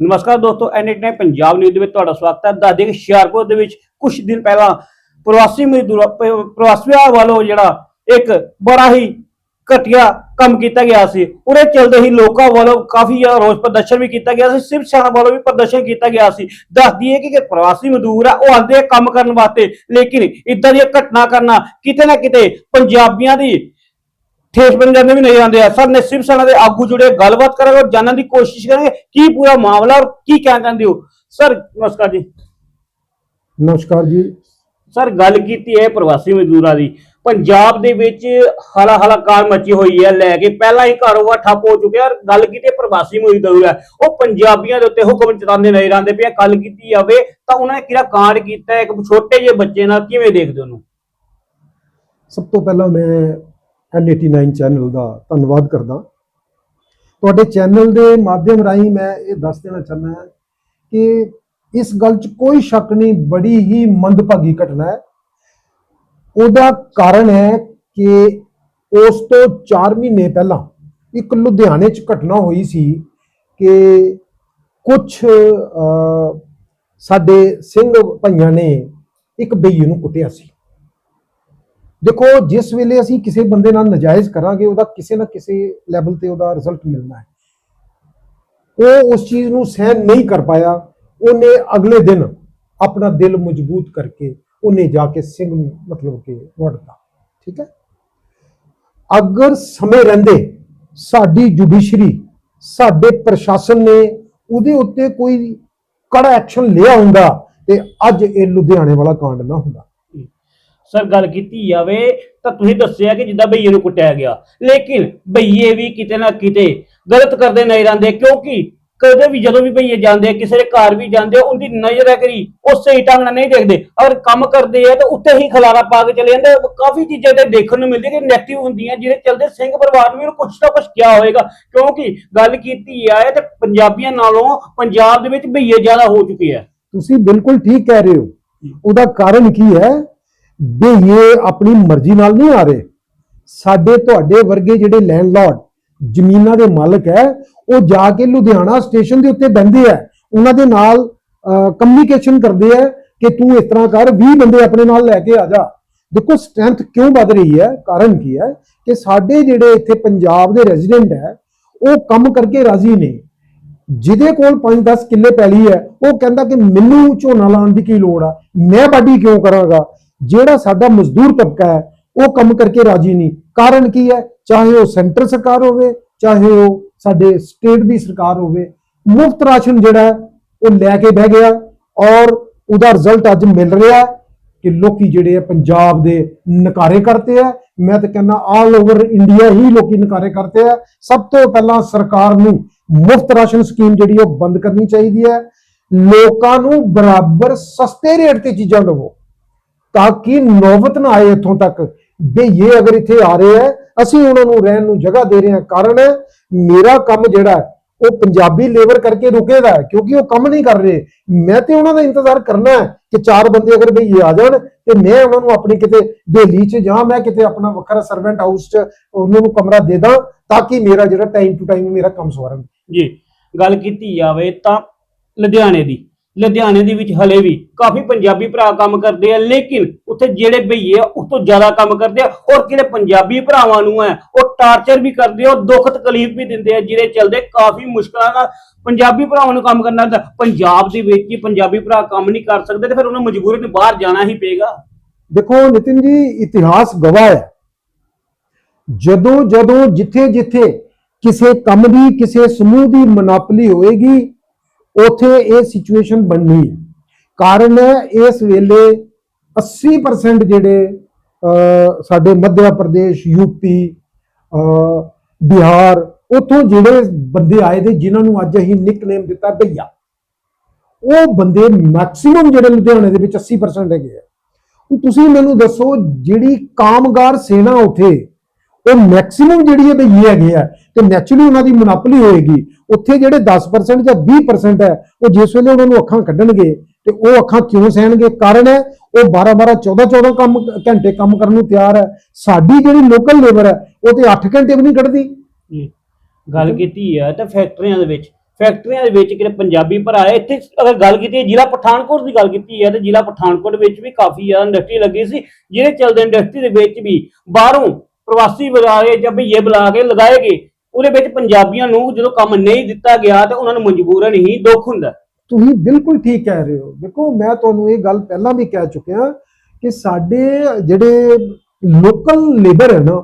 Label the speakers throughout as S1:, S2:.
S1: ਨਮਸਕਾਰ ਦੋਸਤੋ ਐਨਐਟ ਪੰਜਾਬ ਨਿਊਜ਼ ਦੇ ਵਿੱਚ ਤੁਹਾਡਾ ਸਵਾਗਤ ਹੈ। ਦੱਸਦੇ ਕਿ ਹੁਸ਼ਿਆਰਪੁਰ ਦੇ ਵਿੱਚ ਕੁਝ ਦਿਨ ਪਹਿਲਾਂ ਪ੍ਰਵਾਸੀ ਮਜ਼ਦੂਰਾਂ ਪ੍ਰਵਾਸੀਆਂ ਵੱਲੋਂ ਜਿਹੜਾ ਇੱਕ ਬੜਾ ਹੀ ਘਟੀਆ ਕੰਮ ਕੀਤਾ ਗਿਆ ਸੀ। ਉਹਦੇ ਚਲਦੇ ਹੀ ਲੋਕਾਂ ਵੱਲੋਂ ਕਾਫੀ ਜ਼ਿਆਦਾ ਰੋਸ ਪ੍ਰਦਰਸ਼ਨ ਵੀ ਕੀਤਾ ਗਿਆ ਸੀ। ਸਿਵ ਸੈਨਾ ਵੱਲੋਂ ਵੀ ਪ੍ਰਦਰਸ਼ਨ ਕੀਤਾ ਗਿਆ ਸੀ। ਦੱਸਦੀ ਹੈ ਕਿ ਪ੍ਰਵਾਸੀ ਮਜ਼ਦੂਰ ਆ, ਉਹ ਆਉਂਦੇ ਆ ਕੰਮ ਕਰਨ ਵਾਸਤੇ। ਲੇਕਿਨ ਇਦਾਂ ਦੀਆਂ ਘਟਨਾ ਕਰਨਾ ਕਿਤੇ ਨਾ ਕਿਤੇ ਪੰਜਾਬੀਆਂ ਦੀ ਠੇਸ ਬਣ ਜਾਂਦੇ ਵੀ ਨਹੀਂ ਆਉਂਦੇ ਆ। ਸਰ ਨੇ ਸੈਨਾ ਦੇ ਆਗੂ ਜੁੜੇ ਗੱਲਬਾਤ ਕਰਾਂਗੇ ਔਰ ਜਾਣਨ ਦੀ ਕੋਸ਼ਿਸ਼ ਕਰਾਂਗੇ ਕੀ ਪੂਰਾ ਮਾਮਲਾ ਔਰ ਕੀ ਕਹਿਣਾ ਚਾਹੁੰਦੇ ਹੋ। ਸਰ ਨਮਸਕਾਰ ਜੀ।
S2: ਨਮਸਕਾਰ ਜੀ।
S1: ਸਰ ਗੱਲ ਕੀਤੀ ਹੈ ਪ੍ਰਵਾਸੀ ਮਜ਼ਦੂਰਾਂ ਦੀ। ਪੰਜਾਬ ਦੇ ਵਿੱਚ ਹਲਾ ਹਲਾ ਕਾਰ ਮਚੀ ਹੋਈ ਹੈ ਲੈ ਕੇ ਪਹਿਲਾਂ ਹੀ ਕਾਰੋਬਾਰ ਠੱਪ ਹੋ ਚੁੱਕਿਆ ਔਰ ਗੱਲ ਕੀਤੀ ਪ੍ਰਵਾਸੀ ਮਜ਼ਦੂਰ ਹੈ। ਉਹ ਪੰਜਾਬੀਆਂ ਦੇ ਉੱਤੇ ਹੁਕਮ ਚਲਾਉਂਦੇ ਨਹੀਂ ਰਹਿੰਦੇ ਪਿਆ ਗੱਲ ਕੀਤੀ ਜਾਵੇ ਤਾਂ ਉਹਨਾਂ ਨੇ ਕਿਹੜਾ ਕਾਂਡ ਕੀਤਾ ਇੱਕ ਛੋਟੇ ਜਿਹੇ ਬੱਚੇ ਨਾਲ ਕਿਵੇਂ ਦੇਖਦੇ ਉਹਨੂੰ?
S2: ਸਭ ਤੋਂ ਪਹਿਲਾਂ ਮੈਂ N89 ਚੈਨਲ ਦਾ ਧੰਨਵਾਦ ਕਰਦਾ। ਤੁਹਾਡੇ ਚੈਨਲ ਦੇ ਮਾਧਿਅਮ ਰਾਹੀਂ ਮੈਂ ਇਹ ਦੱਸ ਦੇਣਾ ਚਾਹੁੰਦਾ ਹਾਂ ਕਿ ਇਸ ਗੱਲ 'ਚ ਕੋਈ ਸ਼ੱਕ ਨਹੀਂ, ਬੜੀ ਹੀ ਮੰਦਭਾਗੀ ਘਟਨਾ ਹੈ। ਉਹਦਾ ਕਾਰਨ ਹੈ ਕਿ ਉਸ ਤੋਂ 4 ਮਹੀਨੇ ਪਹਿਲਾਂ ਇੱਕ ਲੁਧਿਆਣੇ 'ਚ ਘਟਨਾ ਹੋਈ ਸੀ ਕਿ ਕੁਝ ਸਾਡੇ ਸਿੰਘ ਭਾਈਆਂ ਨੇ ਇੱਕ ਬਈਏ ਨੂੰ ਕੁੱਟਿਆ ਸੀ। ਦੇਖੋ, ਜਿਸ ਵੇਲੇ ਅਸੀਂ ਕਿਸੇ ਬੰਦੇ ਨਾਲ ਨਜਾਇਜ਼ ਕਰਾਂਗੇ, ਉਹਦਾ ਕਿਸੇ ਨਾ ਕਿਸੇ ਲੈਵਲ ਤੇ ਉਹਦਾ ਰਿਜ਼ਲਟ ਮਿਲਣਾ ਹੈ। ਉਹ ਉਸ ਚੀਜ਼ ਨੂੰ ਸਹਿਣ ਨਹੀਂ ਕਰ ਪਾਇਆ। ਉਹਨੇ ਅਗਲੇ ਦਿਨ ਆਪਣਾ ਦਿਲ ਮਜ਼ਬੂਤ ਕਰਕੇ ਉਹਨੇ ਜਾ ਕੇ ਸਿੰਘ ਨੂੰ ਮਤਲਬ ਕਿ ਵੜਤਾ ਠੀਕ ਹੈ? ਅਗਰ ਸਮੇਂ ਰਹਿੰਦੇ, ਸਾਡੀ ਜੁਡੀਸ਼ਰੀ ਸਾਡੇ ਪ੍ਰਸ਼ਾਸਨ ਨੇ ਉਹਦੇ ਉੱਤੇ ਕੋਈ ਕੜਾ ਐਕਸ਼ਨ ਲਿਆ ਹੁੰਦਾ ਤੇ ਅੱਜ ਇਹ ਲੁਧਿਆਣੇ ਵਾਲਾ ਕਾਂਡ ਨਾ ਹੁੰਦਾ।
S1: ਸਰ, ਗੱਲ ਕੀਤੀ ਜਾਵੇ ਤਾਂ ਤੁਸੀਂ ਦੱਸਿਆ ਕਿ ਜਿੱਦਾਂ ਬਈਏ ਨੂੰ ਕੁੱਟਿਆ ਗਿਆ। ਲੇਕਿਨ ਬਈਏ ਵੀ ਕਿਤੇ ਨਾ ਕਿਤੇ ਗਲਤ ਕਰਦੇ ਨਹੀਂ ਰਹਿੰਦੇ ਕਿਉਂਕਿ ਕਦੇ ਵੀ ਜਦੋਂ ਵੀ ਭਈਏ ਜਾਂਦੇ ਕਿਸੇ ਦੇ ਘਰ ਵੀ ਜਾਂਦੇ ਉਹਦੀ ਨਜ਼ਰ ਹੈ ਕਰੀ, ਉਹ ਸਹੀ ਢੰਗ ਨਾਲ ਨਹੀਂ ਦੇਖਦੇ। ਅਗਰ ਕੰਮ ਕਰਦੇ ਆ ਤਾਂ ਉੱਤੇ ਹੀ ਖਲਾਰਾ ਪਾ ਕੇ ਚਲੇ ਜਾਂਦੇ ਕਾਫੀ ਚੀਜ਼ਾਂ ਤੇ ਦੇਖਣ ਨੂੰ ਮਿਲਦੀ ਕਿ ਨੈਗੇਟਿਵ ਹੁੰਦੀਆਂ ਜਿਹਦੇ ਚਲਦੇ ਸਿੰਘ ਪਰਿਵਾਰ ਨੂੰ ਵੀ ਕੁਝ ਨਾ ਕੁਝ ਕਿਹਾ ਹੋਏਗਾ। ਕਿਉਂਕਿ ਗੱਲ ਕੀਤੀ ਆ ਤੇ ਪੰਜਾਬੀਆਂ ਨਾਲੋਂ ਪੰਜਾਬ ਦੇ ਵਿੱਚ ਭਈਏ ਜ਼ਿਆਦਾ ਹੋ ਚੁੱਕੇ ਆ।
S2: ਤੁਸੀਂ ਬਿਲਕੁਲ ਠੀਕ ਕਹਿ ਰਹੇ ਹੋ। ਉਹਦਾ ਕਾਰਨ ਕੀ ਹੈ? ਵੀ ਇਹ ਆਪਣੀ ਮਰਜ਼ੀ ਨਾਲ ਨਹੀਂ ਆ ਰਹੇ, ਸਾਡੇ ਤੁਹਾਡੇ ਵਰਗੇ ਜਿਹੜੇ ਲੈਂਡਲਾਰਡ ਜ਼ਮੀਨਾਂ ਦੇ ਮਾਲਕ ਹੈ, ਉਹ ਜਾ ਕੇ ਲੁਧਿਆਣਾ ਸਟੇਸ਼ਨ ਦੇ ਉੱਤੇ ਬੈੰਦੇ ਆ। ਉਹਨਾਂ ਦੇ ਨਾਲ ਕਮਿਊਨੀਕੇਸ਼ਨ ਕਰਦੇ ਆ ਕਿ ਤੂੰ ਇਸ ਤਰ੍ਹਾਂ ਕਰ 20 ਬੰਦੇ ਆਪਣੇ ਨਾਲ ਲੈ ਕੇ ਆ ਜਾ। ਦੇਖੋ ਸਟਰੈਂਥ ਕਿਉਂ ਵੱਧ ਰਹੀ ਹੈ? ਕਾਰਨ ਕੀ ਹੈ ਕਿ ਸਾਡੇ ਜਿਹੜੇ ਇੱਥੇ ਪੰਜਾਬ ਦੇ ਰੈਜ਼ੀਡੈਂਟ ਹੈ, ਉਹ ਕੰਮ ਕਰਕੇ ਰਾਜ਼ੀ ਨੇ। ਜਿਹਦੇ ਕੋਲ 5-10 ਕਿੱਲੇ ਪੈਲੀ ਹੈ, ਉਹ ਕਹਿੰਦਾ ਕਿ ਮੈਨੂੰ ਝੋਨਾ ਲਾਉਣ ਦੀ ਕੀ ਲੋੜ ਆ? ਮੈਂ ਵਾਢੀ ਕਿਉਂ ਕਰਾਂਗਾ? ਜਿਹੜਾ ਸਾਡਾ ਮਜ਼ਦੂਰ ਤਬਕਾ ਹੈ, ਉਹ ਕੰਮ ਕਰਕੇ ਰਾਜੀ ਨਹੀਂ। ਕਾਰਨ ਕੀ ਹੈ? ਚਾਹੇ ਉਹ ਸੈਂਟਰ ਸਰਕਾਰ ਹੋਵੇ, ਚਾਹੇ ਉਹ ਸਾਡੇ ਸਟੇਟ ਦੀ ਸਰਕਾਰ ਹੋਵੇ, ਮੁਫਤ ਰਾਸ਼ਨ ਜਿਹੜਾ ਉਹ ਲੈ ਕੇ ਬਹਿ ਗਿਆ ਔਰ ਉਹਦਾ ਰਿਜ਼ਲਟ ਅੱਜ ਮਿਲ ਰਿਹਾ ਕਿ ਲੋਕੀ ਜਿਹੜੇ ਆ ਪੰਜਾਬ ਦੇ ਨਕਾਰੇ ਕਰਤੇ ਆ। ਮੈਂ ਤਾਂ ਕਹਿੰਦਾ ਆਲ ਓਵਰ ਇੰਡੀਆ ਹੀ ਲੋਕੀ ਨਕਾਰੇ ਕਰਤੇ ਆ। ਸਭ ਤੋਂ ਪਹਿਲਾਂ ਸਰਕਾਰ ਨੂੰ ਮੁਫਤ ਰਾਸ਼ਨ ਸਕੀਮ ਜਿਹੜੀ ਉਹ ਬੰਦ ਕਰਨੀ ਚਾਹੀਦੀ ਹੈ। ਲੋਕਾਂ ਨੂੰ ਬਰਾਬਰ ਸਸਤੇ ਰੇਟ ਤੇ ਚੀਜ਼ਾਂ ਦੇਵੋ। ਤਾਂ ਕਿ ਨੌਬਤ ਨਾ ਆਏ ਇੱਥੋਂ ਤੱਕ। ਵੀ ਇਹ ਅਗਰ ਇੱਥੇ ਆ ਰਹੇ ਹੈ ਅਸੀਂ ਉਹਨਾਂ ਨੂੰ ਰਹਿਣ ਨੂੰ ਜਗ੍ਹਾ ਦੇ ਰਹੇ ਹਾਂ। ਕਾਰਨ ਮੇਰਾ ਕੰਮ ਜਿਹੜਾ ਉਹ ਪੰਜਾਬੀ ਲੇਬਰ ਕਰਕੇ ਰੁਕੇਗਾ ਹੈ, ਕਿਉਂਕਿ ਉਹ ਕੰਮ ਨਹੀਂ ਕਰ ਰਹੇ। ਮੈਂ ਤੇ ਉਹਨਾਂ ਦਾ ਇੰਤਜ਼ਾਰ ਕਰਨਾ ਹੈ ਕਿ ਚਾਰ ਬੰਦੇ ਅਗਰ ਵੀ ਇਹ ਆ ਜਾਣ ਤੇ ਮੈਂ ਉਹਨਾਂ ਨੂੰ ਆਪਣੀ ਕਿਤੇ ਦਿੱਲੀ 'ਚ ਜਾਂ ਮੈਂ ਕਿਤੇ ਆਪਣਾ ਵੱਖਰਾ ਸਰਵੈਂਟ ਹਾਊਸ 'ਚ ਉਹਨਾਂ ਨੂੰ ਕਮਰਾ ਦੇ ਦਾਂ ਤਾਂ ਕਿ ਮੇਰਾ ਜਿਹੜਾ ਟਾਈਮ ਟੂ ਟਾਈਮ ਮੇਰਾ ਕੰਮ ਸਵਾਰਨ।
S1: ਜੀ ਗੱਲ ਕੀਤੀ ਜਾਵੇ ਤਾਂ ਲੁਧਿਆਣੇ ਦੀ। ਲੁਧਿਆਣੇ ਦੇ ਵਿੱਚ ਹਲੇ ਵੀ ਕਾਫੀ ਪੰਜਾਬੀ ਭਰਾ ਕੰਮ ਕਰਦੇ ਆ, ਲੇਕਿਨ ਉੱਥੇ ਜਿਹੜੇ ਬਈਏ ਆ ਉਸ ਤੋਂ ਜ਼ਿਆਦਾ ਕੰਮ ਕਰਦੇ ਆ। ਔਰ ਕਿਹੜੇ ਪੰਜਾਬੀ ਭਰਾਵਾਂ ਨੂੰ ਹੈ? ਉਹ ਟਾਰਚਰ ਵੀ ਕਰਦੇ ਆ ਔਰ ਦੁੱਖ ਤਕਲੀਫ ਵੀ ਦਿੰਦੇ ਆ, ਜਿਹਦੇ ਚਲਦੇ ਕਾਫੀ ਮੁਸ਼ਕਲਾਂ ਨਾਲ ਪੰਜਾਬੀ ਭਰਾਵਾਂ ਨੂੰ ਕੰਮ ਕਰਨਾ ਹੁੰਦਾ। ਪੰਜਾਬ ਦੇ ਵਿੱਚ ਹੀ ਪੰਜਾਬੀ ਭਰਾ ਕੰਮ ਨਹੀਂ ਕਰ ਸਕਦੇ, ਤੇ ਫਿਰ ਉਹਨਾਂ ਨੂੰ ਬਾਹਰ ਜਾਣਾ ਹੀ ਪਏਗਾ।
S2: ਦੇਖੋ, ਨਿਤਿਨ ਜੀ, ਇਤਿਹਾਸ ਗਵਾਹ ਹੈ। ਜਦੋਂ ਜਦੋਂ ਜਿੱਥੇ ਜਿੱਥੇ ਕਿਸੇ ਕੰਮ ਦੀ, ਕਿਸੇ ਸਮੂਹ ਦੀ ਮੋਨੋਪੋਲੀ ਹੋਏਗੀ ਉਥੇ ਇਹ ਸਿਚੁਏਸ਼ਨ ਬਣਨੀ ਹੈ। ਕਾਰਨ ਇਸ ਵੇਲੇ 80% ਜਿਹੜੇ ਸਾਡੇ ਮੱਧਿਆ ਪ੍ਰਦੇਸ਼ ਯੂਪੀ ਅਹ, ਬਿਹਾਰ ਉਥੋਂ ਜਿਹੜੇ ਬੰਦੇ ਆਏ ਦੇ ਜਿਨ੍ਹਾਂ ਨੂੰ ਅੱਜ ਅਸੀਂ ਨਿਕਨੇਮ ਦਿੱਤਾ ਭਈਆ ਉਹ ਬੰਦੇ ਮੈਕਸਿਮਮ ਜਿਹੜੇ ਲੁਧਿਆਣੇ ਦੇ ਵਿੱਚ 80% ਹੈਗੇ ਆ। ਹੁਣ ਤੁਸੀਂ ਮੈਨੂੰ ਦੱਸੋ ਜਿਹੜੀ ਕਾਮਗਾਰ ਸੇਨਾ ਉਥੇ ਉਹ ਮੈਕਸਿਮਮ ਜਿਹੜੀ ਹੈ ਬਈ ਹੈਗੇ ਆ ਤੇ ਨੈਚੁਰਲੀ ਉਹਨਾਂ ਦੀ ਮੋਨੋਪੋਲੀ ਹੋਏਗੀ। ਉੱਥੇ ਜਿਹੜੇ 10% ਜਾਂ 20% ਹੈ, ਉਹ ਜਿਸ ਵੇਲੇ ਉਹਨਾਂ ਨੂੰ ਅੱਖਾਂ ਕੱਢਣਗੇ ਤੇ ਉਹ ਅੱਖਾਂ ਕਿਉਂ ਸਹਿਣਗੇ? ਕਾਰਨ ਹੈ, ਉਹ 12 12 14 14 ਕੰਮ ਘੰਟੇ ਕੰਮ ਕਰਨ ਨੂੰ ਤਿਆਰ ਹੈ। ਸਾਡੀ ਜਿਹੜੀ ਲੋਕਲ ਲੇਬਰ ਹੈ, ਉਹ ਤੇ 8 ਘੰਟੇ ਵੀ ਨਹੀਂ ਕੱਢਦੀ।
S1: ਗੱਲ ਕੀਤੀ ਹੈ ਤਾਂ ਫੈਕਟਰੀਆਂ ਦੇ ਵਿੱਚ। ਫੈਕਟਰੀਆਂ ਦੇ ਵਿੱਚ ਕਿਹੜੇ ਪੰਜਾਬੀ ਭਰਾ ਹੈ ਇੱਥੇ ਅਗਰ ਗੱਲ ਕੀਤੀ ਹੈ, ਜ਼ਿਲ੍ਹਾ ਪਠਾਨਕੋਟ ਦੀ ਗੱਲ ਕੀਤੀ ਹੈ, ਤਾਂ ਜ਼ਿਲ੍ਹਾ ਪਠਾਨਕੋਟ ਵਿੱਚ ਵੀ ਕਾਫੀ ਜ਼ਿਆਦਾ ਇੰਡਸਟਰੀ ਲੱਗੀ ਸੀ ਜਿਹੜੇ ਚਲਦੇ ਇੰਡਸਟਰੀ ਦੇ ਵਿੱਚ ਵੀ ਬਾਹਰੋਂ ਪ੍ਰਵਾਸੀ ਬੁਲਾ ਕੇ ਜਾਂ ਭਈਏ ਬੁਲਾ ਕੇ ਲਗਾਏ ਗਏ। ਉਹਦੇ ਵਿੱਚ ਪੰਜਾਬੀਆਂ ਨੂੰ ਜਦੋਂ ਕੰਮ ਨਹੀਂ ਦਿੱਤਾ ਗਿਆ ਤੇ ਉਹਨਾਂ ਨੂੰ ਮਜਬੂਰਨ ਹੀ ਦੁੱਖ ਹੁੰਦਾ।
S2: ਤੁਸੀਂ ਬਿਲਕੁਲ ਠੀਕ ਕਹਿ ਰਹੇ ਹੋ। ਦੇਖੋ, ਮੈਂ ਤੁਹਾਨੂੰ ਇਹ ਗੱਲ ਪਹਿਲਾਂ ਵੀ ਕਹਿ ਚੁੱਕਿਆ ਕਿ ਸਾਡੇ ਜਿਹੜੇ ਲੋਕਲ ਲੇਬਰ ਹੈ ਨਾ,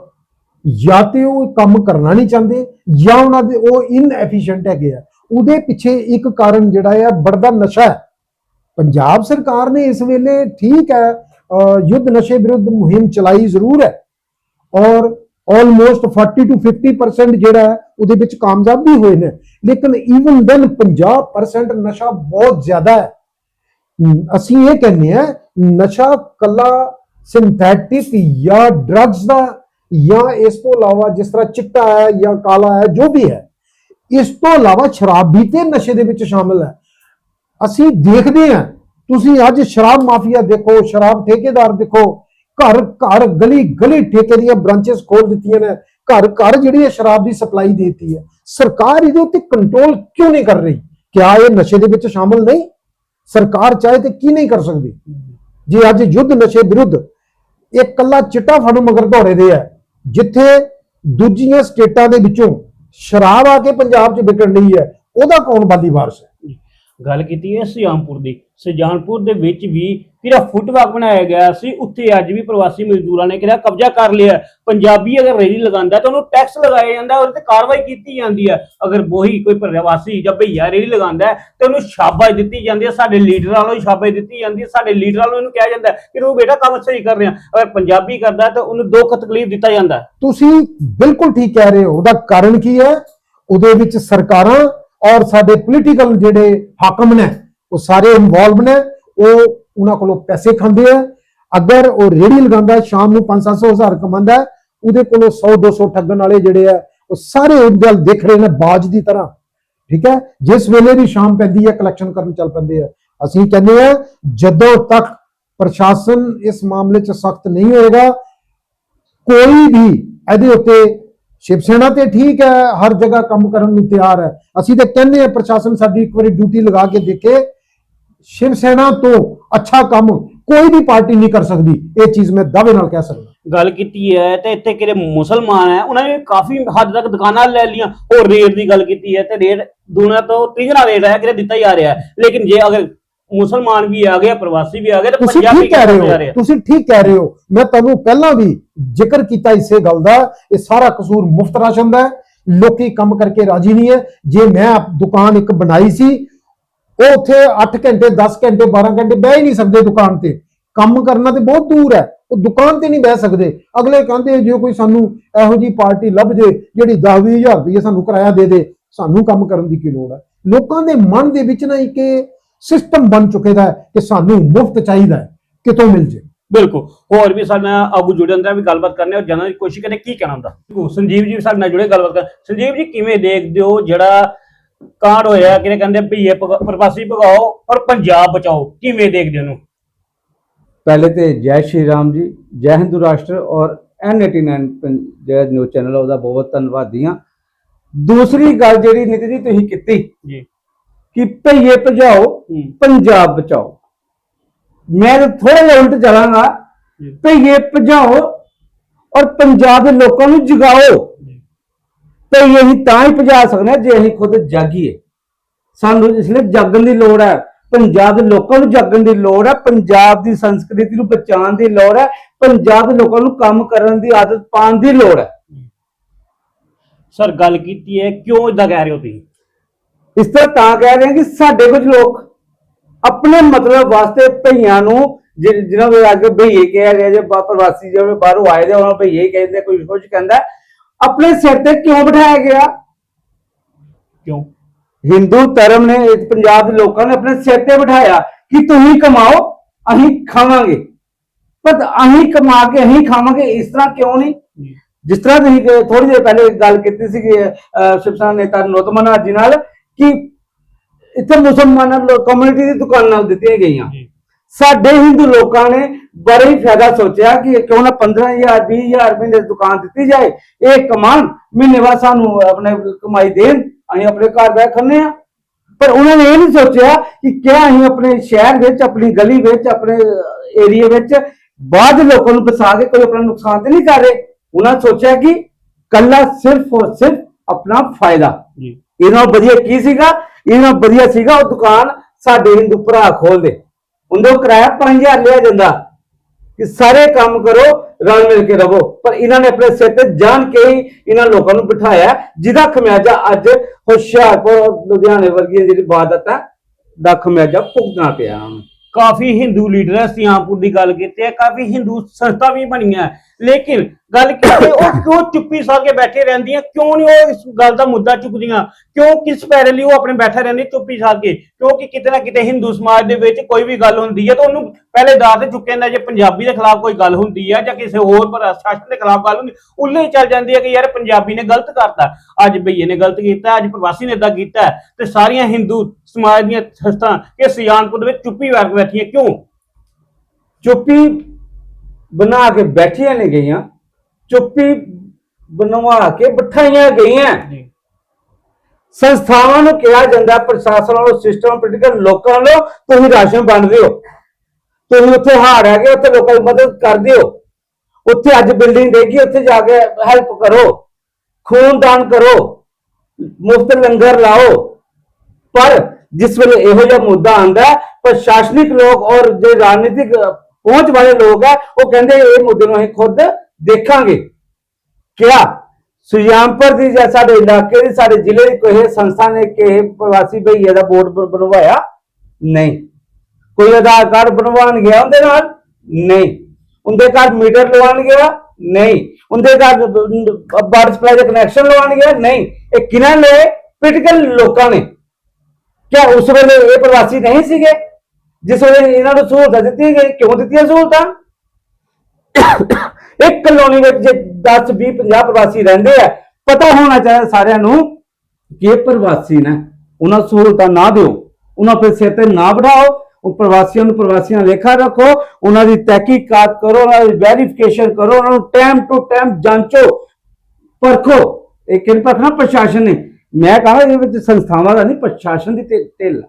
S2: ਜਾਂ ਤੇ ਉਹ ਕੰਮ ਕਰਨਾ ਨਹੀਂ ਚਾਹੁੰਦੇ, ਜਾਂ ਉਹਨਾਂ ਦੇ ਉਹ ਇਨਐਫੀਸ਼ੀਐਂਟ ਹੈਗੇ ਆ। ਉਹਦੇ ਪਿੱਛੇ ਇੱਕ ਕਾਰਨ ਜਿਹੜਾ ਹੈ ਬੜਦਾ ਨਸ਼ਾ ਹੈ। ਪੰਜਾਬ ਸਰਕਾਰ ਨੇ ਇਸ ਵੇਲੇ ਠੀਕ ਹੈ ਯੁੱਧ ਨਸ਼ੇ ਵਿਰੁੱਧ ਮੁਹਿੰਮ ਚਲਾਈ ਜ਼ਰੂਰ ਹੈ। ਔਰ ਆਲਮੋਸਟ 40 ਤੋਂ 50% ਜਿਹੜਾ ਹੈ, ਉਹਦੇ ਵਿੱਚ ਕਾਮਯਾਬ ਵੀ ਹੋਏ ਨੇ। ਲੇਕਿਨ ਈਵਨ ਦੈਨ 50% ਨਸ਼ਾ ਬਹੁਤ ਜ਼ਿਆਦਾ ਹੈ। ਅਸੀਂ ਇਹ ਕਹਿੰਦੇ ਆ ਨਸ਼ਾ, ਕੱਲਾ ਸਿੰਥੈਟਿਕ ਜਾਂ ਡਰੱਗਸ ਦਾ, ਜਾਂ ਇਸ ਤੋਂ ਇਲਾਵਾ ਜਿਸ ਤਰ੍ਹਾਂ ਚਿੱਟਾ ਹੈ ਜਾਂ ਕਾਲਾ ਹੈ, ਜੋ ਵੀ ਹੈ, ਇਸ ਤੋਂ ਇਲਾਵਾ ਸ਼ਰਾਬ ਵੀ ਤੇ ਨਸ਼ੇ ਦੇ ਵਿੱਚ ਸ਼ਾਮਲ ਹੈ। ਅਸੀਂ ਦੇਖਦੇ ਹਾਂ, ਤੁਸੀਂ ਅੱਜ ਸ਼ਰਾਬ ਮਾਫੀਆ ਦੇਖੋ, ਸ਼ਰਾਬ ਠੇਕੇਦਾਰ ਦੇਖੋ ਘਰ ਘਰ ਗਲੀ ਗਲੀ ਠੇਕੇ ਦੀਆਂ ਬ੍ਰਾਂਚਸ ਖੋਲ ਦਿੱਤੀਆਂ ਨੇ। ਘਰ ਘਰ ਜਿਹੜੀ ਹੈ ਸ਼ਰਾਬ ਦੀ ਸਪਲਾਈ ਦੇਤੀ ਹੈ। ਸਰਕਾਰ ਇਹਦੇ ਉੱਤੇ ਕੰਟਰੋਲ ਕਿਉਂ ਨਹੀਂ ਕਰ ਰਹੀ? ਕਿਆ ਇਹ ਨਸ਼ੇ ਦੇ ਵਿੱਚ ਸ਼ਾਮਲ ਨਹੀਂ? ਸਰਕਾਰ ਚਾਹੇ ਤੇ ਕੀ ਨਹੀਂ ਕਰ ਸਕਦੀ? ਜੇ ਅੱਜ ਯੁੱਧ ਨਸ਼ੇ ਵਿਰੁੱਧ ਇਹ ਕੱਲਾ ਚਿੱਟਾ ਫੜੂ ਮਗਰ ਦੌੜੇ ਦੇ ਹੈ, ਜਿੱਥੇ ਦੂਜੀਆਂ ਸਟੇਟਾਂ ਦੇ ਵਿੱਚੋਂ ਸ਼ਰਾਬ ਆ ਕੇ ਪੰਜਾਬ 'ਚ ਵਿਕਣ ਲਈ ਹੈ, ਉਹਦਾ ਕੌਣ ਬਾਲੀ ਵਾਰਸ ਹੈ?
S1: ਗੱਲ ਕੀਤੀ ਹੈ ਸਿਆਮਪੁਰ ਦੀ। ਸੁਜਾਨਪੁਰ ਦੇ ਵਿੱਚ ਵੀ ਜਿਹੜਾ ਫੁੱਟਵਾਕ ਬਣਾਇਆ ਗਿਆ ਸੀ, ਉੱਥੇ ਅੱਜ ਵੀ ਪ੍ਰਵਾਸੀ ਮਜ਼ਦੂਰਾਂ ਨੇ ਕਿਹੜਾ ਕਬਜ਼ਾ ਕਰ ਲਿਆ। ਪੰਜਾਬੀ ਅਗਰ ਰੇੜੀ ਲਗਾਉਂਦਾ ਤਾਂ ਉਹਨੂੰ ਟੈਕਸ ਲਗਾਇਆ ਜਾਂਦਾ, ਉਹਦੇ ਤੇ ਕਾਰਵਾਈ ਕੀਤੀ ਜਾਂਦੀ ਹੈ। ਅਗਰ ਬੋਹੀ ਕੋਈ ਪ੍ਰਵਾਸੀ ਜਾਂ ਭਈਆ ਰੇੜੀ ਲਗਾਉਂਦਾ ਤਾਂ ਉਹਨੂੰ ਸ਼ਾਬਾਸ਼ ਦਿੱਤੀ ਜਾਂਦੀ ਹੈ, ਸਾਡੇ ਲੀਡਰਾਂ ਵੱਲੋਂ ਸ਼ਾਬਾਸ਼ ਦਿੱਤੀ ਜਾਂਦੀ ਹੈ, ਸਾਡੇ ਲੀਡਰਾਂ ਵੱਲੋਂ ਇਹਨੂੰ ਕਿਹਾ ਜਾਂਦਾ ਕਿ ਤੂੰ ਬੇਟਾ ਕੰਮ ਸਹੀ ਕਰ ਰਿਹਾ। ਅਗਰ ਪੰਜਾਬੀ ਕਰਦਾ ਤਾਂ ਉਹਨੂੰ ਦੁੱਖ ਤਕਲੀਫ ਦਿੱਤਾ ਜਾਂਦਾ
S2: ਤੁਸੀਂ ਬਿਲਕੁਲ ਠੀਕ ਕਹਿ ਰਹੇ ਹੋ। ਉਹਦਾ ਕਾਰਨ ਕੀ ਹੈ? ਉਹਦੇ ਵਿੱਚ ਸਰਕਾਰਾਂ ਔਰ ਸਾਡੇ ਪੋਲੀਟੀਕਲ ਜਿਹੜੇ ਹਾਕਮ ਨੇ, ਉਹ ਸਾਰੇ ਇਨਵੋਲਵ ਨੇ, ਉਹ ਉਹਨਾਂ ਕੋਲੋਂ ਪੈਸੇ ਖਾਂਦੇ ਆ। ਅਗਰ ਉਹ ਰੇੜੀ ਲਗਾਉਂਦਾ, ਸ਼ਾਮ ਨੂੰ 5-700 ਹਜ਼ਾਰ ਕਮਾਉਂਦਾ, ਉਹਦੇ ਕੋਲੋਂ 100-200 ਠੱਗਣ ਵਾਲੇ ਜਿਹੜੇ ਆ, ਉਹ ਸਾਰੇ ਉਹਦੇ ਵੱਲ ਦੇਖ ਰਹੇ ਨੇ ਬਾਜ ਦੀ ਤਰ੍ਹਾਂ। ਠੀਕ ਹੈ? ਜਿਸ ਵੇਲੇ ਵੀ ਸ਼ਾਮ ਪੈਂਦੀ ਹੈ ਕਲੈਕਸ਼ਨ ਕਰਨ ਚੱਲ ਪੈਂਦੇ ਆ। ਅਸੀਂ ਕਹਿੰਦੇ ਆ, ਜਦੋਂ ਤੱਕ ਪ੍ਰਸ਼ਾਸਨ ਇਸ ਮਾਮਲੇ 'ਚ ਸਖਤ ਨਹੀਂ ਹੋਏਗਾ, ਕੋਈ ਵੀ ਇਹਦੇ ਉੱਤੇ ਸ਼ਿਵ ਸੈਨਾ ਤੇ ਠੀਕ ਹੈ, ਹਰ ਜਗ੍ਹਾ ਕੰਮ ਕਰਨ ਨੂੰ ਤਿਆਰ ਹੈ। ਅਸੀਂ ਤੇ ਕਹਿੰਦੇ ਹਾਂ, ਪ੍ਰਸ਼ਾਸਨ ਸਾਡੀ ਇੱਕ ਵਾਰੀ ਡਿਊਟੀ ਲਗਾ ਕੇ ਦੇਖੇ। ਸ਼ਿਵ ਸੈਨਾ ਤੋਂ ਅੱਛਾ ਕੰਮ ਕੋਈ ਵੀ ਪਾਰਟੀ ਨਹੀਂ ਕਰ ਸਕਦੀ। ਇਹ ਚੀਜ਼ ਮੈਂ ਦਾਅਵੇ ਨਾਲ ਕਹਿ ਸਕਦਾ।
S1: ਗੱਲ ਕੀਤੀ ਹੈ ਤੇ ਇੱਥੇ ਕਿਹੜੇ ਮੁਸਲਮਾਨ ਹੈ, ਉਹਨਾਂ ਨੇ ਕਾਫੀ ਹੱਦ ਤੱਕ ਦੁਕਾਨਾਂ ਲੈ ਲਈਆਂ, ਹੋਰ ਰੇਟ ਦੀ ਗੱਲ ਕੀਤੀ ਹੈ ਤੇ ਰੇਟ ਦੂਣਾ ਤੋਂ ਤੀਜਾ ਰੇਟ ਹੈ, ਕਿਹੜਾ ਦਿੱਤਾ ਜਾ ਰਿਹਾ ਹੈ। ਲੇਕਿਨ ਜੇ ਅਗਰ ਮੁਸਲਮਾਨ ਵੀ ਆ ਗਏ ਪ੍ਰਵਾਸੀ ਵੀ ਆ ਗਏ ਤਾਂ
S2: ਤੁਸੀਂ
S1: ਪੰਜਾਬੀ
S2: ਠੀਕ ਕਹਿ ਰਹੇ ਹੋ? ਤੁਸੀਂ ਠੀਕ ਕਹਿ ਰਹੇ ਹੋ? ਮੈਂ ਤੁਹਾਨੂੰ ਪਹਿਲਾਂ ਵੀ ਜ਼ਿਕਰ ਕੀਤਾ ਇਸੇ ਗੱਲ ਦਾ ਇਹ ਸਾਰਾ ਕਸੂਰ ਮੁਫਤ ਰਾਸ਼ਨ ਦਾ ਹੈ ਲੋਕੀ ਕੰਮ ਕਰਕੇ ਰਾਜੀ ਨਹੀਂ ਹੈ। ਜੇ ਮੈਂ ਦੁਕਾਨ ਇੱਕ ਬਣਾਈ ਸੀ ਉਹ ਉੱਥੇ 8 ਘੰਟੇ 10 ਘੰਟੇ 12 ਘੰਟੇ ਬਹਿ ਹੀ ਨਹੀਂ ਸਕਦੇ ਦੁਕਾਨ ਤੇ। ਕੰਮ ਕਰਨਾ ਤੇ ਬਹੁਤ ਦੂਰ ਹੈ ਉਹ ਦੁਕਾਨ ਤੇ ਨਹੀਂ ਬਹਿ ਸਕਦੇ। ਅਗਲੇ ਕਹਿੰਦੇ ਜੇ ਕੋਈ ਸਾਨੂੰ ਇਹੋ ਜੀ ਪਾਰਟੀ ਲੱਭ ਜੇ ਜਿਹੜੀ 10-20000 ਰੁਪਏ ਸਾਨੂੰ ਕਿਰਾਇਆ ਦੇ ਦੇ ਸਾਨੂੰ ਕੰਮ ਕਰਨ ਦੀ ਕੀ ਲੋੜ ਹੈ? ਲੋਕਾਂ ਦੇ ਮਨ ਦੇ ਵਿੱਚ ਨਾ ਇੱਕ ਸਿਸਟਮ ਬਣ ਚੁੱਕੇ ਦਾ ਕਿ ਸਾਨੂੰ ਮੁਫਤ ਚਾਹੀਦਾ ਹੈ ਕਿਤੋਂ ਮਿਲ ਜੇ।
S1: ਬਿਲਕੁਲ। ਹੋਰ ਵੀ ਸਾਡੇ ਨਾਲ ਆਗੂ ਜੁੜੇ ਹੁੰਦੇ ਆ ਵੀ ਗੱਲਬਾਤ ਕਰਨੇ ਔਰ ਜਾਣਨ ਦੀ ਕੋਸ਼ਿਸ਼ ਕਰਨੇ ਕੀ ਕਹਿਣਾ ਹੁੰਦਾ। ਸੰਜੀਵ ਜੀ ਸਾਡੇ ਨਾਲ ਜੁੜੇ ਗੱਲਬਾਤ ਕਰ ਸੰਜੀਵ ਜੀ ਕਿਵੇਂ ਦੇਖਦੇ ਹੋ ਜਿਹੜਾ ਕਾਂਡ ਹੋਇਆ ਕਿਹਨੇ ਕਹਿੰਦੇ ਭਈਏ ਪ੍ਰਵਾਸੀ ਭਗਾਓ ਔਰ ਪੰਜਾਬ ਬਚਾਓ ਕਿਵੇਂ ਦੇਖਦੇ ਹੋ
S3: ਪਹਿਲੇ ਤੇ ਜੈ ਸ਼੍ਰੀ ਰਾਮ ਜੀ ਜੈ ਹਿੰਦੂ ਰਾਸ਼ਟਰ ਔਰ N89 ਜਿਹੜਾ ਨਿਊਜ਼ ਚੈਨਲ ਉਹਦਾ ਬਹੁਤ ਧੰਨਵਾਦੀ ਆ ਦੂਸਰੀ ਗੱਲ ਜਿਹੜੀ ਨਿਤੀ ਜੀ ਤੁਸੀਂ ਕੀਤੀ
S1: ਜੀ।
S3: ਕਿ ਭਈਏ ਭਜਾਓ
S1: ਹੂੰ।
S3: ਪੰਜਾਬ ਬਚਾਓ। ਮੈਂ ਥੋੜਾ ਜਿਹਾ ਉਲਟ ਚਲਾਂਗਾ। ਭਈਏ ਭਜਾਓ ਔਰ ਪੰਜਾਬ ਦੇ ਲੋਕਾਂ ਨੂੰ ਜਗਾਓ। ਭਈਏ ਅਸੀਂ ਤਾਂ ਹੀ ਭਜਾ ਸਕਦੇ ਹਾਂ ਜੇ ਅਸੀਂ ਖੁਦ ਜਾਗੀਏ। ਸਾਨੂੰ ਇਸ ਲਈ ਜਾਗਣ ਦੀ ਲੋੜ ਹੈ। ਪੰਜਾਬ ਦੇ ਲੋਕਾਂ ਨੂੰ ਜਾਗਣ ਦੀ ਲੋੜ ਹੈ। ਪੰਜਾਬ ਦੀ ਸੰਸਕ੍ਰਿਤੀ ਨੂੰ ਬਚਾਉਣ ਦੀ ਲੋੜ ਹੈ। ਪੰਜਾਬ ਦੇ ਲੋਕਾਂ ਨੂੰ ਕੰਮ ਕਰਨ ਦੀ ਆਦਤ ਪਾਉਣ ਦੀ ਲੋੜ ਹੈ।
S1: ਸਰ ਗੱਲ ਕੀਤੀ ਹੈ ਕਿਉਂ ਇਦਾਂ ਕਹਿ ਰਹੇ ਹੋ ਤੁਸੀਂ?
S3: ਇਸ ਤਰ੍ਹਾਂ ਤਾਂ ਕਹਿ ਰਹੇ ਹਾਂ ਕਿ ਸਾਡੇ ਕੁਝ ਲੋਕ ਆਪਣੇ ਮਤਲਬ ਵਾਸਤੇ ਭਈਆਂ ਨੂੰ ਜਿ- ਜਿਨ੍ਹਾਂ ਦੇ ਅੱਜ ਭਈਏ ਕਹਿ ਰਹੇ ਜੇ ਪ੍ਰਵਾਸੀ ਜਿਹੜੇ ਬਾਹਰੋਂ ਆਏ ਦੇ ਉਹਨਾਂ ਭਈਏ ਕਹਿੰਦੇ ਕੋਈ ਕੁਝ ਕਹਿੰਦਾ। ਆਪਣੇ ਸਿਰ ਤੇ ਕਿਉਂ ਬਿਠਾਇਆ ਗਿਆ?
S1: ਕਿਉਂ?
S3: ਹਿੰਦੂ ਧਰਮ ਨੇ ਇਸ ਪੰਜਾਬ ਦੇ ਲੋਕਾਂ ਨੇ ਆਪਣੇ ਸਿਰ ਤੇ ਬਿਠਾਇਆ ਕਿ ਤੁਸੀਂ ਕਮਾਓ ਅਸੀਂ ਖਾਵਾਂਗੇ। ਪਰ ਅਸੀਂ ਕਮਾ ਕੇ ਅਸੀਂ ਖਾਵਾਂਗੇ ਇਸ ਤਰ੍ਹਾਂ ਕਿਉਂ ਨਹੀਂ? ਜਿਸ ਤਰ੍ਹਾਂ ਤੁਸੀਂ ਥੋੜੀ ਦੇਰ ਪਹਿਲੇ ਗੱਲ ਕੀਤੀ ਸੀ ਕਿ ਸ਼ਿਵ ਸੈਨਾ ਨੇਤਾ ਨੋਤਮਨ ਜੀ ਨਾਲ ਕਿ ਇੱਥੇ ਮੁਸਲਮਾਨਾਂ ਕਮਿਊਨਿਟੀ ਦੀ ਦੁਕਾਨਾਂ ਦਿੱਤੀਆਂ ਗਈਆਂ। ਸਾਡੇ ਹਿੰਦੂ ਲੋਕਾਂ ਨੇ ਬੜਾ ਹੀ ਫਾਇਦਾ ਸੋਚਿਆ ਕਿ ਕਿਉਂ ਨਾ 15000 20000 ਰੁਪਏ ਦੀ ਦੁਕਾਨ ਦਿੱਤੀ ਜਾਏ। ਇਹ ਕਮਾਨ ਮਹੀਨੇ ਬਾਅਦ ਸਾਨੂੰ ਆਪਣੇ ਕਮਾਈ ਦੇਣ ਅਸੀਂ ਆਪਣੇ ਘਰ ਬੈਠ ਖੰਨੇ ਆ। ਪਰ ਉਹਨਾਂ ਨੇ ਇਹ ਨਹੀਂ ਸੋਚਿਆ ਕਿ ਕਿਆ ਅਸੀਂ ਆਪਣੇ ਸ਼ਹਿਰ ਵਿੱਚ ਆਪਣੀ ਗਲੀ ਵਿੱਚ ਆਪਣੇ ਏਰੀਆ ਵਿੱਚ ਬਾਅਦ ਲੋਕਾਂ ਨੂੰ ਫਸਾ ਕੇ ਕੋਈ ਆਪਣਾ ਨੁਕਸਾਨ ਤੇ ਨਹੀਂ ਕਰ ਰਹੇ। ਉਹਨਾਂ ਸੋਚਿਆ ਕਿ ਕੱਲਾ ਸਿਰਫ ਔਰ ਸਿਰਫ ਆਪਣਾ ਫਾਇਦਾ।
S1: ਜੀ।
S3: ਇਹਨਾਂ ਵਧੀਆ ਕੀ ਸੀਗਾ? ਇਹਨਾਂ ਵਧੀਆ ਸੀਗਾ ਉਹ ਦੁਕਾਨ ਸਾਡੇ ਹਿੰਦੂ ਭਰਾ ਖੋਲਦੇ ਉਹਦਾ ਕਿਰਾਇਆ 5000 ਲਿਆ ਜਾਂਦਾ ਕਿ ਸਾਰੇ ਕੰਮ ਕਰੋ ਰਲ ਮਿਲ ਕੇ ਰਹੋ। ਪਰ ਇਹਨਾਂ ਨੇ ਆਪਣੇ ਸਿਰ ਤੇ ਜਾਣ ਕੇ ਹੀ ਇਹਨਾਂ ਲੋਕਾਂ ਨੂੰ ਬਿਠਾਇਆ। ਜਿਹਦਾ ਖਮਿਆਜਾ ਅੱਜ ਹੁਸ਼ਿਆਰਪੁਰ ਔਰ ਲੁਧਿਆਣੇ ਵਰਗੀਆਂ ਜਿਹੜੀ ਬਾਦਤਾਂ ਦਾ ਖਮਿਆਜਾ ਭੁਗਤਣਾ ਪਿਆ।
S1: ਕਾਫੀ ਹਿੰਦੂ ਲੀਡਰ ਸਿਆਂਪੁਰ ਦੀ ਗੱਲ ਕੀਤੀ ਹੈ। ਕਾਫੀ ਹਿੰਦੂ ਸੰਸਥਾ ਵੀ ਬਣੀਆਂ ਲੇਕਿਨ ਗੱਲ ਕੀਤੀ ਉਹ ਕਿਉਂ ਚੁੱਪੀ ਸਾਹ ਕੇ ਬੈਠੇ ਰਹਿੰਦੀਆਂ? ਕਿਉਂ ਨਹੀਂ ਉਹ ਇਸ ਗੱਲ ਦਾ ਮੁੱਦਾ ਚੁੱਕਦੀਆਂ? ਕਿਉਂ ਕਿਸ ਪੈਰੇ ਲਈ ਉਹ ਆਪਣੇ ਬੈਠੇ ਰਹਿੰਦੇ ਚੁੱਪੀ ਸਾਹ ਕੇ? ਕਿਉਂਕਿ ਕਿਤੇ ਨਾ ਕਿਤੇ ਹਿੰਦੂ ਸਮਾਜ ਦੇ ਵਿੱਚ ਕੋਈ ਵੀ ਗੱਲ ਹੁੰਦੀ ਹੈ ਤਾਂ ਉਹਨੂੰ ਪਹਿਲੇ ਦਾਰ ਤੇ ਚੁੱਕੇ ਜਾਂਦਾ, ਜੇ ਪੰਜਾਬੀ ਦੇ ਖਿਲਾਫ ਕੋਈ ਗੱਲ ਹੁੰਦੀ ਹੈ ਜਾਂ ਕਿਸੇ ਹੋਰ ਪ੍ਰਸ਼ਾਸਨ ਦੇ ਖਿਲਾਫ ਗੱਲ ਹੁੰਦੀ, ਉੱਲੇ ਹੀ ਚੱਲ ਜਾਂਦੀ ਹੈ ਕਿ ਯਾਰ ਪੰਜਾਬੀ ਨੇ ਗਲਤ ਕਰਤਾ। ਅੱਜ ਭਈਏ ਨੇ ਗਲਤ ਕੀਤਾ, ਅੱਜ ਪ੍ਰਵਾਸੀ ਨੇ ਇਦਾਂ ਕੀਤਾ ਤੇ ਸਾਰੀਆਂ ਹਿੰਦੂ ਸਮਾਜ ਦੀਆਂ ਸੰਸਥਾ ਕਿ ਸਿਆਣਪੁਰ ਦੇ ਵਿੱਚ ਚੁੱਪੀ ਵਰਗ ਬੈਠੀਆਂ। ਕਿਉਂ?
S3: ਚੁੱਪੀ ਬਣਾ ਕੇ ਬੈਠੀਆਂ ਨੇ ਗਈਆਂ ਚੁੱਪੀ ਬਣਵਾ ਕੇ ਬਿਠਾਈਆਂ ਗਈਆਂ।
S1: ਜੀ।
S3: ਸੰਸਥਾਵਾਂ ਨੂੰ ਕਿਹਾ ਜਾਂਦਾ ਪ੍ਰਸ਼ਾਸਨ ਵੱਲੋਂ ਸਿਸਟਮ ਪੋਲੀਟੀਕਲ ਲੋਕਾਂ ਵੱਲੋਂ ਤੁਸੀਂ ਰਾਸ਼ਨ ਵੰਡਦੇ ਹੋ ਤੁਸੀਂ ਉੱਥੇ ਹਾਰ ਹੈਗੇ ਉੱਥੇ ਲੋਕਾਂ ਦੀ ਮਦਦ ਕਰਦੇ ਹੋ ਉੱਥੇ ਅੱਜ ਬਿਲਡਿੰਗ ਦੇਗੀ ਉੱਥੇ ਜਾ ਕੇ ਹੈਲਪ ਕਰੋ। ਖੂਨਦਾਨ ਕਰੋ। ਮੁਫਤ ਲੰਗਰ ਲਾਓ। ਪਰ ਜਿਸ ਵੇਲੇ ਇਹੋ ਜਿਹਾ ਮੁੱਦਾ ਆਂਦਾ ਪ੍ਰਸ਼ਾਸਨਿਕ ਲੋਕ ਔਰ ਜੇ ਰਾਜਨੀਤਿਕ ਪਹੁੰਚ ਵਾਲੇ ਲੋਕ ਹੈ, ਉਹ ਕਹਿੰਦੇ ਇਹ ਮੁੱਦੇ ਨੂੰ ਅਸੀਂ ਖੁਦ ਦੇਖਾਂਗੇ। ਕਿਆ ਸੁਜਾਨਪੁਰ ਦੀ ਜਾਂ ਸਾਡੇ ਇਲਾਕੇ ਦੀ, ਸਾਡੇ ਜ਼ਿਲ੍ਹੇ ਦੀ ਕੋਈ ਸੰਸਥਾ ਨੇ ਕਿਸੇ ਪ੍ਰਵਾਸੀ ਭਈਏ ਦਾ ਬੋਰਡ ਬਣਵਾਇਆ? ਨਹੀਂ। ਕੋਈ ਆਧਾਰ ਕਾਰਡ ਬਣਵਾਉਣ ਗਿਆ ਉਹਦੇ ਨਾਲ? ਨਹੀਂ। ਉਹਦੇ ਘਰ ਮੀਟਰ ਲਵਾਉਣ ਗਿਆ? ਨਹੀਂ। ਉਹਦੇ ਘਰ ਵਾਟਰ ਸਪਲਾਈ ਦਾ ਕਨੈਕਸ਼ਨ ਲਵਾਉਣ ਗਿਆ? ਨਹੀਂ। ਇਹ ਕਿਹਨਾਂ ਨੇ? ਪੋਲੀਟੀਕਲ ਲੋਕਾਂ ਨੇ। ਕਿਆ ਉਸ ਵੇਲੇ ਇਹ ਪ੍ਰਵਾਸੀ ਨਹੀਂ ਸੀਗੇ? ਜਿਸ ਵੇਲੇ ਇਹਨਾਂ ਨੂੰ ਸਹੂਲਤਾਂ ਦਿੱਤੀਆਂ ਗਈਆਂ, ਕਿਉਂ ਦਿੱਤੀਆਂ ਸਹੂਲਤਾਂ? ਇੱਕ ਕਲੋਨੀ ਵਿੱਚ ਜੇ 10 20 50 ਪ੍ਰਵਾਸੀ ਰਹਿੰਦੇ ਆ, ਪਤਾ ਹੋਣਾ ਚਾਹੀਦਾ ਸਾਰਿਆਂ ਨੂੰ ਕਿ ਇਹ ਪ੍ਰਵਾਸੀ ਨੇ। ਉਹਨਾਂ ਸਹੂਲਤਾਂ ਨਾ ਦਿਓ। ਉਹਨਾਂ ਆਪਣੇ ਸਿਰ ਤੇ ਨਾ ਬਿਠਾਓ। ਉਹ ਪ੍ਰਵਾਸੀਆਂ ਨੂੰ ਪ੍ਰਵਾਸੀਆਂ ਲੇਖਾ ਰੱਖੋ। ਉਹਨਾਂ ਦੀ ਤਹਿਕੀਕਾਤ ਕਰੋ, ਉਹਨਾਂ ਦੀ ਵੈਰੀਫਿਕੇਸ਼ਨ ਕਰੋ, ਉਹਨਾਂ ਨੂੰ ਟਾਈਮ ਟੂ ਟਾਈਮ ਜਾਂਚੋ, ਪਰਖੋ। ਇਹ ਕਿਨ ਪਰਖਣਾ? ਪ੍ਰਸ਼ਾਸਨ ਨੇ। ਮੈਂ ਕਹਾਂ ਇਹਦੇ ਵਿੱਚ ਸੰਸਥਾਵਾਂ ਦਾ ਨਹੀਂ, ਪ੍ਰਸ਼ਾਸਨ ਦੀ ਢਿੱਲ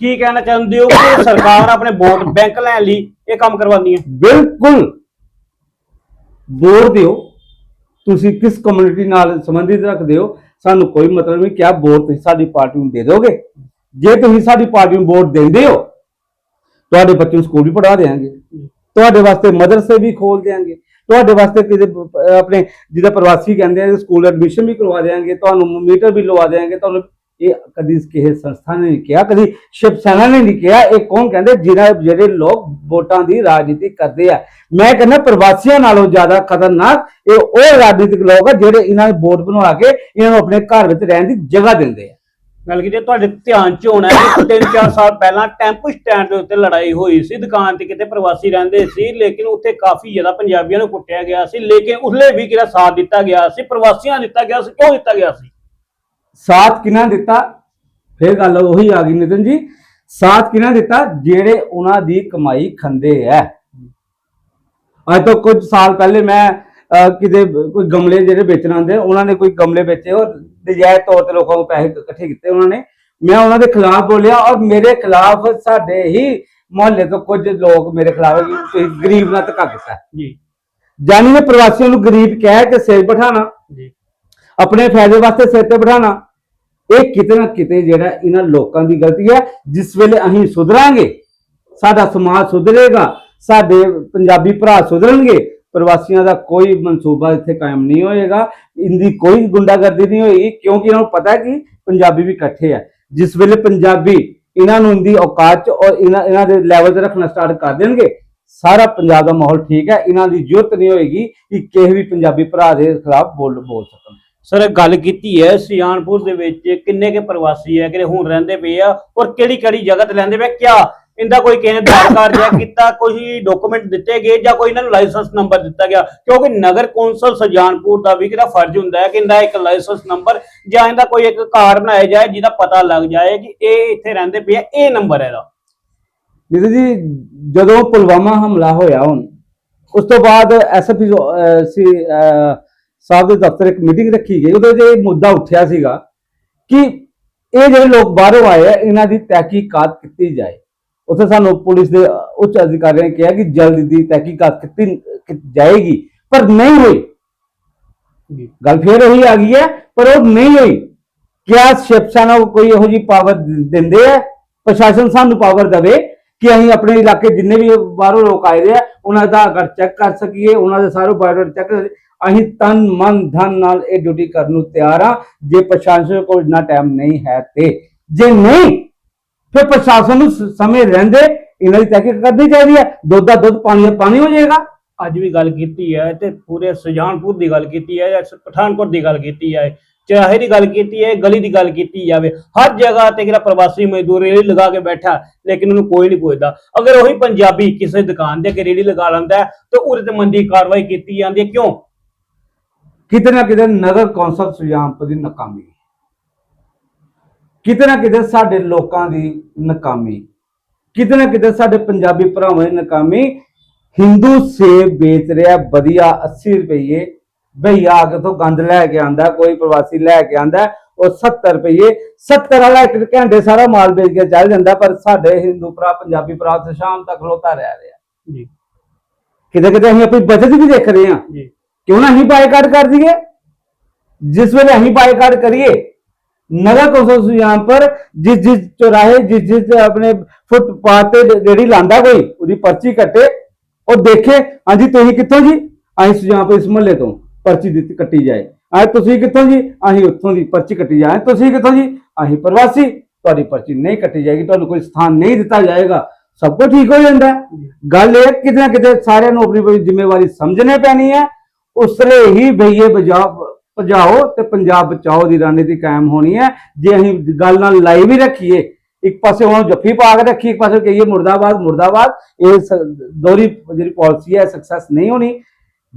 S1: ਕੀ ਕਹਿਣਾ ਚਾਹੁੰਦੇ ਹੋ ਕਿ ਸਰਕਾਰ ਆਪਣੇ ਵੋਟ ਬੈਂਕ ਲੈਣ ਲਈ ਇਹ ਕੰਮ ਕਰਵਾਉਂਦੀ ਹੈ?
S3: ਬਿਲਕੁਲ। ਵੋਟ ਦਿਓ। ਤੁਸੀਂ ਕਿਸ ਕਮਿਊਨਿਟੀ ਨਾਲ ਸੰਬੰਧਿਤ ਰੱਖਦੇ ਹੋ? ਸਾਨੂੰ ਕੋਈ ਮਤਲਬ ਨਹੀਂ ਕਿਆ ਵੋਟ ਤੁਸੀਂ ਸਾਡੀ ਪਾਰਟੀ ਨੂੰ ਦੇ ਦੋਗੇ ਜੇ ਤੁਸੀਂ ਸਾਡੀ ਪਾਰਟੀ ਨੂੰ ਵੋਟ ਦਿੰਦੇ ਹੋ, ਤੁਹਾਡੇ ਬੱਚੇ ਨੂੰ ਸਕੂਲ ਵੀ ਪੜ੍ਹਾ ਦੇਾਂਗੇ ਤੁਹਾਡੇ ਵਾਸਤੇ ਮਦਰਸੇ ਵੀ ਖੋਲ ਦੇਾਂਗੇ ਤੁਹਾਡੇ ਵਾਸਤੇ ਕਿਤੇ ਆਪਣੇ ਜਿਹਦਾ ਪ੍ਰਵਾਸੀ ਕਹਿੰਦੇ ਆ, ਸਕੂਲ ਐਡਮਿਸ਼ਨ ਵੀ ਕਰਵਾ ਦੇਾਂਗੇ ਤੁਹਾਨੂੰ ਮੀਟਰ ਵੀ ਲਵਾ ਦੇਾਂਗੇ ਤੁਹਾਨੂੰ ਇਹ ਕਦੀ ਕਿਸੇ ਸੰਸਥਾ ਨੇ ਨਹੀਂ ਕਿਹਾ, ਕਦੀ ਸ਼ਿਵ ਸੈਨਾ ਨੇ ਨਹੀਂ ਕਿਹਾ, ਇਹ ਕੌਣ ਕਹਿੰਦੇ ਜਿਹੜਾ ਜਿਹੜੇ ਲੋਕ ਵੋਟਾਂ ਦੀ ਰਾਜਨੀਤੀ ਕਰਦੇ ਆ। ਮੈਂ ਕਹਿੰਦਾ ਪ੍ਰਵਾਸੀਆਂ ਨਾਲੋਂ ਜ਼ਿਆਦਾ ਖਤਰਨਾਕ ਇਹ ਉਹ ਰਾਜਨੀਤਿਕ ਲੋਕ ਆ ਜਿਹੜੇ ਇਹਨਾਂ ਨੇ ਵੋਟ ਬਣਵਾ ਕੇ ਇਹਨਾਂ ਨੂੰ ਆਪਣੇ ਘਰ ਵਿੱਚ ਰਹਿਣ ਦੀ ਜਗ੍ਹਾ ਦਿੰਦੇ ਆ।
S1: ਗੱਲ ਜੇ ਤੁਹਾਡੇ ਧਿਆਨ ਚ ਹੋਣਾ ਕਿ ਤਿੰਨ ਚਾਰ ਸਾਲ ਪਹਿਲਾਂ ਟੈਂਪੂ ਸਟੈਂਡ ਦੇ ਉੱਤੇ ਲੜਾਈ ਹੋਈ ਸੀ, ਦੁਕਾਨ ਤੇ ਕਿਤੇ ਪ੍ਰਵਾਸੀ ਰਹਿੰਦੇ ਸੀ, ਲੇਕਿਨ ਉੱਥੇ ਕਾਫੀ ਜ਼ਿਆਦਾ ਪੰਜਾਬੀਆਂ ਨੂੰ ਕੁੱਟਿਆ ਗਿਆ ਸੀ, ਲੇਕਿਨ ਉਸਲੇ ਵੀ ਕਿਹੜਾ ਸਾਥ ਦਿੱਤਾ ਗਿਆ ਸੀ, ਪ੍ਰਵਾਸੀਆਂ ਨੂੰ ਦਿੱਤਾ ਗਿਆ ਸੀ, ਕਿਉਂ ਦਿੱਤਾ ਗਿਆ ਸੀ?
S3: ਸਾਥ ਕਿਹਨਾਂ ਦਿੱਤਾ? ਫਿਰ ਗੱਲ ਉਹੀ ਆ ਗਈ ਨਿਤਨ ਜੀ। ਸਾਥ ਕਿਹਨਾਂ ਦਿੱਤਾ? ਜਿਹੜੇ ਉਹਨਾਂ ਦੀ ਕਮਾਈ ਖੰਦੇ ਐ ਅੱਜ ਤੋਂ ਕੁਝ ਸਾਲ ਪਹਿਲੇ ਮੈਂ ਕਿਤੇ ਕੋਈ ਗਮਲੇ ਜਿਹੜੇ ਵੇਚਣ ਆਉਂਦੇ ਆ, ਉਹਨਾਂ ਨੇ ਕੋਈ ਗਮਲੇ ਵੇਚੇ ਔਰ ਨਜਾਇਜ਼ ਤੌਰ ਤੇ ਲੋਕਾਂ ਨੂੰ ਪੈਸੇ ਇਕੱਠੇ ਕੀਤੇ ਉਹਨਾਂ ਨੇ। ਮੈਂ ਉਹਨਾਂ ਦੇ ਖਿਲਾਫ ਬੋਲਿਆ ਔਰ ਮੇਰੇ ਖਿਲਾਫ ਸਾਡੇ ਹੀ ਮੁਹੱਲੇ ਤੋਂ ਕੁਝ ਲੋਕ ਮੇਰੇ ਖਿਲਾਫ ਗਰੀਬ ਨਾਲ ਧੱਕਾ ਕੀਤਾ।
S1: ਜੀ।
S3: ਜਾਨੀ ਨੇ ਪ੍ਰਵਾਸੀਆਂ ਨੂੰ ਗਰੀਬ ਕਹਿ ਕੇ ਸਿਰ ਬਿਠਾਣਾ
S1: ਜੀ।
S3: ਆਪਣੇ ਫਾਇਦੇ ਵਾਸਤੇ ਸਿਰ ਤੇ ਬਿਠਾਣਾ ਇਹ ਕਿਤੇ ਨਾ ਕਿਤੇ ਜਿਹੜਾ ਇਹਨਾਂ ਲੋਕਾਂ ਦੀ ਗਲਤੀ ਹੈ, ਜਿਸ ਵੇਲੇ ਅਸੀਂ ਸੁਧਰਾਂਗੇ, ਸਾਡਾ ਸਮਾਜ ਸੁਧਰੇਗਾ, ਸਾਡੇ ਪੰਜਾਬੀ ਭਰਾ ਸੁਧਰਨਗੇ, ਪ੍ਰਵਾਸੀਆਂ ਦਾ ਕੋਈ ਮਨਸੂਬਾ ਇੱਥੇ ਕਾਇਮ ਨਹੀਂ ਹੋਏਗਾ ਇੰਦੀ ਕੋਈ ਗੁੰਡਾਗਰਦੀ ਨਹੀਂ ਹੋਏਗੀ, ਕਿਉਂਕਿ ਇਹਨਾਂ ਨੂੰ ਪਤਾ ਹੈ ਕਿ ਪੰਜਾਬੀ ਵੀ ਇਕੱਠੇ ਆ। ਜਿਸ ਵੇਲੇ ਪੰਜਾਬੀ ਇਹਨਾਂ ਨੂੰ ਇੰਦੀ ਔਕਾਤ ਚ ਔਰ ਇਹਨਾਂ ਇਹਨਾਂ ਦੇ ਲੈਵਲ ਤੇ ਰੱਖਣਾ ਸਟਾਰਟ ਕਰ ਦੇਣਗੇ, ਸਾਰਾ ਪੰਜਾਬ ਦਾ ਮਾਹੌਲ ਠੀਕ ਹੈ, ਇਹਨਾਂ ਦੀ ਜ਼ਰੂਰਤ ਨਹੀਂ ਹੋਏਗੀ ਕਿ ਕਿਸੇ ਵੀ ਪੰਜਾਬੀ ਭਰਾ ਦੇ ਖਿਲਾਫ ਬੋਲ ਬੋਲ ਸਕਣ।
S1: ਸਰ, ਗੱਲ ਕੀਤੀ ਹੈ ਸਿਆਣਪੁਰ ਦੇ ਵਿੱਚ ਕਿੰਨੇ ਕੇ ਪ੍ਰਵਾਸੀ ਹੈ ਕਿ ਹੁਣ ਰਹਿੰਦੇ ਪਏ ਆ ਔਰ ਕਿਹੜੀ ਕਿਹੜੀ ਜਗ੍ਹਾ ਤੇ ਰਹਿੰਦੇ ਪਏ ਕਿਆ ਇਹਦਾ ਕੋਈ ਕਿਸੇ ਨੇ ਆਧਾਰ ਕਾਰਡ ਜਾਂ ਕੀਤਾ, ਕੋਈ ਡਾਕੂਮੈਂਟ ਦਿੱਤੇ ਗਏ ਜਾਂ ਕੋਈ ਇਹਨਾਂ ਨੂੰ ਲਾਇਸੈਂਸ ਨੰਬਰ ਦਿੱਤਾ ਗਿਆ? ਕਿਉਂਕਿ ਨਗਰ ਕੌਂਸਲ ਸੁਜਾਨਪੁਰ ਦਾ ਵੀ ਕਿਹੜਾ ਫਰਜ਼ ਹੁੰਦਾ ਹੈ ਕਿ ਇਹਦਾ ਇੱਕ ਲਾਇਸੈਂਸ ਨੰਬਰ ਜਾਂ ਇਹਦਾ ਕੋਈ ਇੱਕ ਕਾਰਡ ਬਣਾਇਆ ਜਾਏ ਜਿਹਦਾ ਪਤਾ ਲੱਗ ਜਾਏ ਕਿ ਇਹ ਇੱਥੇ ਰਹਿੰਦੇ ਪਏ ਆ, ਇਹ ਨੰਬਰ ਹੈ ਇਹਦਾ।
S3: ਨਿਤਿਨ ਜੀ, ਜਦੋਂ ਪੁਲਵਾਮਾ ਹਮਲਾ ਹੋਇਆ ਹੁਣ, ਉਸ ਤੋਂ ਬਾਅਦ ਐਸਪੀ ਸੀ ਸਾਹਿਬ ਦੇ ਦਫ਼ਤਰ ਇੱਕ ਮੀਟਿੰਗ ਰੱਖੀ ਗਈ ਉਹਦੇ 'ਚ ਇਹ ਮੁੱਦਾ ਉੱਠਿਆ ਸੀਗਾ ਕਿ ਇਹ ਜਿਹੜੇ ਲੋਕ ਬਾਹਰੋਂ ਆਏ ਆ ਇਹਨਾਂ ਦੀ ਤਹਿਕੀਕਾਤ ਕੀਤੀ ਜਾਏ। ਉੱਥੇ ਸਾਨੂੰ ਪੁਲਿਸ ਦੇ ਉੱਚ ਅਧਿਕਾਰੀਆਂ ਨੇ ਕਿਹਾ ਕਿ ਜਲਦ ਦੀ ਤਹਿਕੀਕਾਤ ਕੀਤੀ ਜਾਏਗੀ ਪਰ ਨਹੀਂ ਹੋਈ। ਗੱਲ ਫੇਰ ਉਹੀ ਆ ਗਈ ਹੈ ਪਰ ਉਹ ਨਹੀਂ ਹੋਈ। ਕਿਆ ਸ਼ਿਵਸੈਨਾ ਨੂੰ ਕੋਈ ਇਹੋ ਜੀ ਪਾਵਰ ਦਿੰਦੇ ਆ? ਪ੍ਰਸ਼ਾਸਨ ਸਾਨੂੰ ਪਾਵਰ ਦੇਵੇ ਕਿ ਅਸੀਂ ਆਪਣੇ ਇਲਾਕੇ ਜਿੰਨੇ ਵੀ ਬਾਹਰੋਂ ਲੋਕ ਆਏ ਦੇ ਆ, ਉਹਨਾਂ ਦਾ ਅਗਰ ਚੈੱਕ ਕਰ ਸਕੀਏ, ਉਹਨਾਂ ਦੇ ਸਾਰੇ ਬਾਇਓਡਾਟਾ ਚੈੱਕ ਕਰ ਅਸੀਂ ਤਨ, ਮਨ, ਧਨ ਨਾਲ ਇਹ ਡਿਊਟੀ ਕਰਨ ਨੂੰ ਤਿਆਰ ਆ, ਜੇ ਪ੍ਰਸ਼ਾਸਨ ਕੋਲ ਇੰਨਾ ਟਾਈਮ ਨਹੀਂ ਹੈ ਤੇ। ਜੇ ਨਹੀਂ, ਫਿਰ ਪ੍ਰਸ਼ਾਸਨ ਨੂੰ ਸਮੇਂ ਰਹਿੰਦੇ, ਇਹਨਾਂ ਦੀ ਤਹਿਕੀਕ ਕਰਨੀ ਚਾਹੀਦੀ ਹੈ ਦੁੱਧ ਦਾ ਦੁੱਧ, ਪਾਣੀ ਦਾ ਪਾਣੀ ਹੋ ਜਾਏਗਾ।
S1: ਅੱਜ ਵੀ ਗੱਲ ਕੀਤੀ ਹੈ ਤੇ ਪੂਰੇ ਸੁਜਾਨਪੁਰ ਦੀ ਗੱਲ ਕੀਤੀ ਹੈ ਜਾਂ ਪਠਾਨਕੋਟ ਦੀ ਗੱਲ ਕੀਤੀ ਹੈ ਚਾਹੇ ਦੀ ਗੱਲ ਕੀਤੀ ਹੈ ਗਲੀ ਦੀ ਗੱਲ ਕੀਤੀ ਜਾਵੇ ਹਰ ਜਗ੍ਹਾ ਤੇ ਜਿਹੜਾ ਪ੍ਰਵਾਸੀ ਮਜ਼ਦੂਰ ਰੇੜੀ ਲਗਾ ਕੇ ਬੈਠਾ ਲੇਕਿਨ ਉਹਨੂੰ ਕੋਈ ਨਹੀਂ ਪੁੱਛਦਾ। ਅਗਰ ਉਹੀ ਪੰਜਾਬੀ ਕਿਸੇ ਦੁਕਾਨ ਦੇ ਕੇ ਰੇੜੀ ਲਗਾ ਲੈਂਦਾ ਹੈ, ਉਹਦੇ ਤੇ ਮੰਦੀ ਕਾਰਵਾਈ ਕੀਤੀ ਜਾਂਦੀ ਹੈ। ਕਿਉਂ?
S3: ਕਿਤੇ ਨਾ ਕਿਤੇ ਨਗਰ ਕੌਂਸਲ ਸੁਜਾਨਪੁਰ ਦੀ ਨਾਕਾਮੀ। ਕਿਤੇ ਨਾ ਕਿਤੇ ਸਾਡੇ ਲੋਕਾਂ ਦੀ ਨਾਕਾਮੀ। ਕਿਤੇ ਨਾ ਕਿਤੇ ਸਾਡੇ ਪੰਜਾਬੀ ਭਰਾਵਾਂ ਦੀ ਨਾਕਾਮੀ। ਹਿੰਦੂ ਸੇਬ ਵੇਚ ਰਿਹਾ ਵਧੀਆ 80 ਰੁਪਏ ਭਈਆ ਆ ਕੇ ਤੋਂ ਗੰਦ ਲੈ ਕੇ ਆਂਦਾ ਕੋਈ ਪ੍ਰਵਾਸੀ ਲੈ ਕੇ ਆਂਦਾ ਉਹ 70 ਰੁਪਏ 70 ਵਾਲਾ ਇੱਕ ਘੰਟੇ ਸਾਰਾ ਮਾਲ ਵੇਚ ਕੇ ਚੱਲ ਜਾਂਦਾ ਪਰ ਸਾਡੇ ਹਿੰਦੂ ਭਰਾ ਪੰਜਾਬੀ ਭਰਾ ਤੇ ਸ਼ਾਮ ਤੱਕ ਖਲੋਤਾ ਰਹਿ ਰਿਹਾ।
S1: ਜੀ।
S3: ਕਿਤੇ ਕਿਤੇ ਅਸੀਂ ਆਪਣੀ ਬਚਤ ਵੀ ਦੇਖ ਰਹੇ ਹਾਂ।
S1: ਜੀ।
S3: ਕਿਉਂ ਨਾ ਅਸੀਂ ਬਾਈਕਾਟ ਕਰ ਦਈਏ? ਜਿਸ ਵੇਲੇ ਅਸੀਂ ਬਾਈਕਾਟ ਕਰੀਏ ਨਗਰ ਕੌਂਸਲ ਸੁਜਾਨ ਪਰ ਜਿਸ ਜਿਸ ਚੌਰਾਹੇ ਜਿਸ ਜਿਸ ਆਪਣੇ ਫੁੱਟਪਾਥ ਤੇ ਜਿਹੜੀ ਲਾਂਦਾ ਕੋਈ ਉਹਦੀ ਪਰਚੀ ਕੱਟੇ ਉਹ ਦੇਖੇ ਹਾਂਜੀ ਤੁਸੀਂ ਕਿੱਥੋਂ ਜੀ? ਅਸੀਂ ਸੁਜਾਨਪੁਰ ਇਸ ਮਹੱਲੇ ਤੋਂ। ਪਰਚੀ ਦਿੱਤੀ ਕੱਟੀ ਜਾਏ। ਆ ਤੁਸੀਂ ਕਿੱਥੋਂ ਜੀ? ਅਸੀਂ ਉੱਥੋਂ ਦੀ ਪਰਚੀ ਕੱਟੀ ਜਾਏ। ਤੁਸੀਂ ਕਿੱਥੋਂ ਜੀ? ਅਸੀਂ ਪ੍ਰਵਾਸੀ। ਤੁਹਾਡੀ ਪਰਚੀ ਨਹੀਂ ਕੱਟੀ ਜਾਏਗੀ, ਤੁਹਾਨੂੰ ਕੋਈ ਸਥਾਨ ਨਹੀਂ ਦਿੱਤਾ ਜਾਏਗਾ। ਸਭ ਕੁਝ ਠੀਕ ਹੋ ਜਾਂਦਾ ਗੱਲ ਇਹ ਕਿਤੇ ਨਾ ਕਿਤੇ ਸਾਰਿਆਂ ਨੂੰ ਆਪਣੀ ਜ਼ਿੰਮੇਵਾਰੀ ਸਮਝਣੀ ਪੈਣੀ ਹੈ। ਉਸ ਤਰ੍ਹਾਂ ਹੀ ਬਈਏ ਬਜਾਓ ਭਜਾਓ ਤੇ ਪੰਜਾਬ ਬਚਾਓ ਦੀ ਰਣਨੀਤੀ ਕਾਇਮ ਹੋਣੀ ਹੈ। ਜੇ ਅਸੀਂ ਗੱਲ ਨਾਲ ਲਾਈ ਵੀ ਰੱਖੀਏ, ਇੱਕ ਪਾਸੇ ਉਹਨਾਂ ਜੱਫੀ ਪਾ ਕੇ ਰੱਖੀ ਇੱਕ ਪਾਸੇ ਕਹੀਏ ਮੁਰਦਾਬਾਦ ਮੁਰਦਾਬਾਦ। ਇਹ ਸ- ਦੋਹਰੀ ਜਿਹੜੀ ਪਾਲਿਸੀ ਹੈ ਸਕਸੈਸ ਨਹੀਂ ਹੋਣੀ।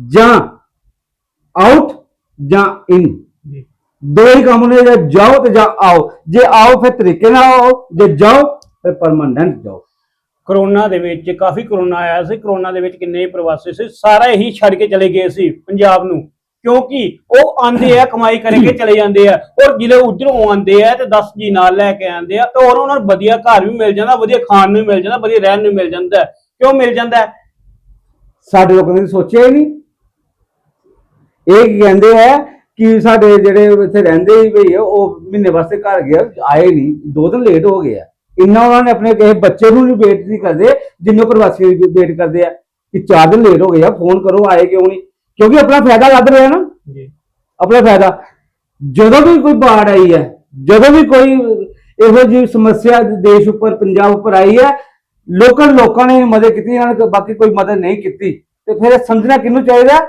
S3: ਜਾਂ ਆਊਟ ਜਾਂ ਇਨ ਦੋ ਹੀ ਕੰਮ ਨੇ ਜਾਂ ਜਾਓ ਤੇ ਜਾਂ ਆਓ। ਜੇ ਆਓ ਫਿਰ ਤਰੀਕੇ ਨਾਲ ਆਓ ਜੇ ਜਾਓ ਫਿਰ ਪਰਮਾਨੈਂਟ ਜਾਓ।
S1: ਕਰੋਨਾ ਦੇ ਵਿੱਚ ਕਾਫੀ ਕਰੋਨਾ ਆਇਆ ਸੀ। ਕਰੋਨਾ ਦੇ ਵਿੱਚ ਕਿੰਨੇ ਪ੍ਰਵਾਸੀ ਸੀ। ਸਾਰੇ ਹੀ ਛੱਡ ਕੇ ਚਲੇ ਗਏ ਸੀ ਪੰਜਾਬ ਨੂੰ। ਕਿਉਂਕਿ ਉਹ ਆਂਦੇ ਆ ਕਮਾਈ ਕਰਕੇ ਚਲੇ ਜਾਂਦੇ ਆ। ਔਰ ਜਿਹੜੇ ਉਧਰੋਂ ਆਂਦੇ ਆ ਤੇ 10 ਜੀ ਨਾਲ ਲੈ ਕੇ ਆਂਦੇ ਆ ਤੇ ਔਰ ਉਹਨਾਂ ਨੂੰ ਵਧੀਆ ਘਰ ਵੀ ਮਿਲ ਜਾਂਦਾ ਵਧੀਆ ਖਾਣ ਨੂੰ ਵੀ ਮਿਲ ਜਾਂਦਾ ਵਧੀਆ ਰਹਿਣ ਨੂੰ ਮਿਲ ਜਾਂਦਾ। ਕਿਉਂ ਮਿਲ ਜਾਂਦਾ?
S3: ਸਾਡੇ ਲੋਕਾਂ ਨੇ ਸੋਚਿਆ ਹੀ ਨਹੀਂ। ਇਹ ਕਹਿੰਦੇ ਆ ਕਿ ਸਾਡੇ ਜਿਹੜੇ ਇੱਥੇ ਰਹਿੰਦੇ ਹੀ ਭਈ ਉਹ ਮਹੀਨੇ ਵਾਸਤੇ ਘਰ ਗਿਆ ਆਏ ਨਹੀਂ ਦੋ ਦਿਨ ਲੇਟ ਹੋ ਗਏ ਆ। ਇੰਨਾ ਉਹਨਾਂ ਨੇ ਆਪਣੇ ਕਿਸੇ ਬੱਚੇ ਨੂੰ ਨਹੀਂ ਵੇਟ ਨਹੀਂ ਕਰਦੇ ਜਿੰਨੇ ਪ੍ਰਵਾਸੀ ਵੇਟ ਕਰਦੇ ਆ ਕਿ ਚਾਰ ਦਿਨ ਲੇਟ ਹੋ ਗਏ ਆ ਫੋਨ ਕਰੋ ਆਏ ਕਿਉਂ ਨਹੀਂ? ਕਿਉਂਕਿ ਆਪਣਾ ਫਾਇਦਾ ਲੱਭ ਰਿਹਾ ਨਾ।
S1: ਜੀ।
S3: ਆਪਣਾ ਫਾਇਦਾ। ਜਦੋਂ ਵੀ ਕੋਈ ਬਾੜ ਆਈ ਹੈ ਜਦੋਂ ਵੀ ਕੋਈ ਇਹੋ ਜਿਹੀ ਸਮੱਸਿਆ ਦੇਸ਼ ਉੱਪਰ ਪੰਜਾਬ ਉੱਪਰ ਆਈ ਹੈ ਲੋਕਾਂ ਲੋਕਾਂ ਨੇ ਮਦਦ ਕੀਤੀ ਇਹਨਾਂ ਨੇ ਬਾਕੀ ਕੋਈ ਮਦਦ ਨਹੀਂ ਕੀਤੀ ਤੇ ਫਿਰ ਇਹ ਸਮਝਣਾ ਕਿਹਨੂੰ ਚਾਹੀਦਾ?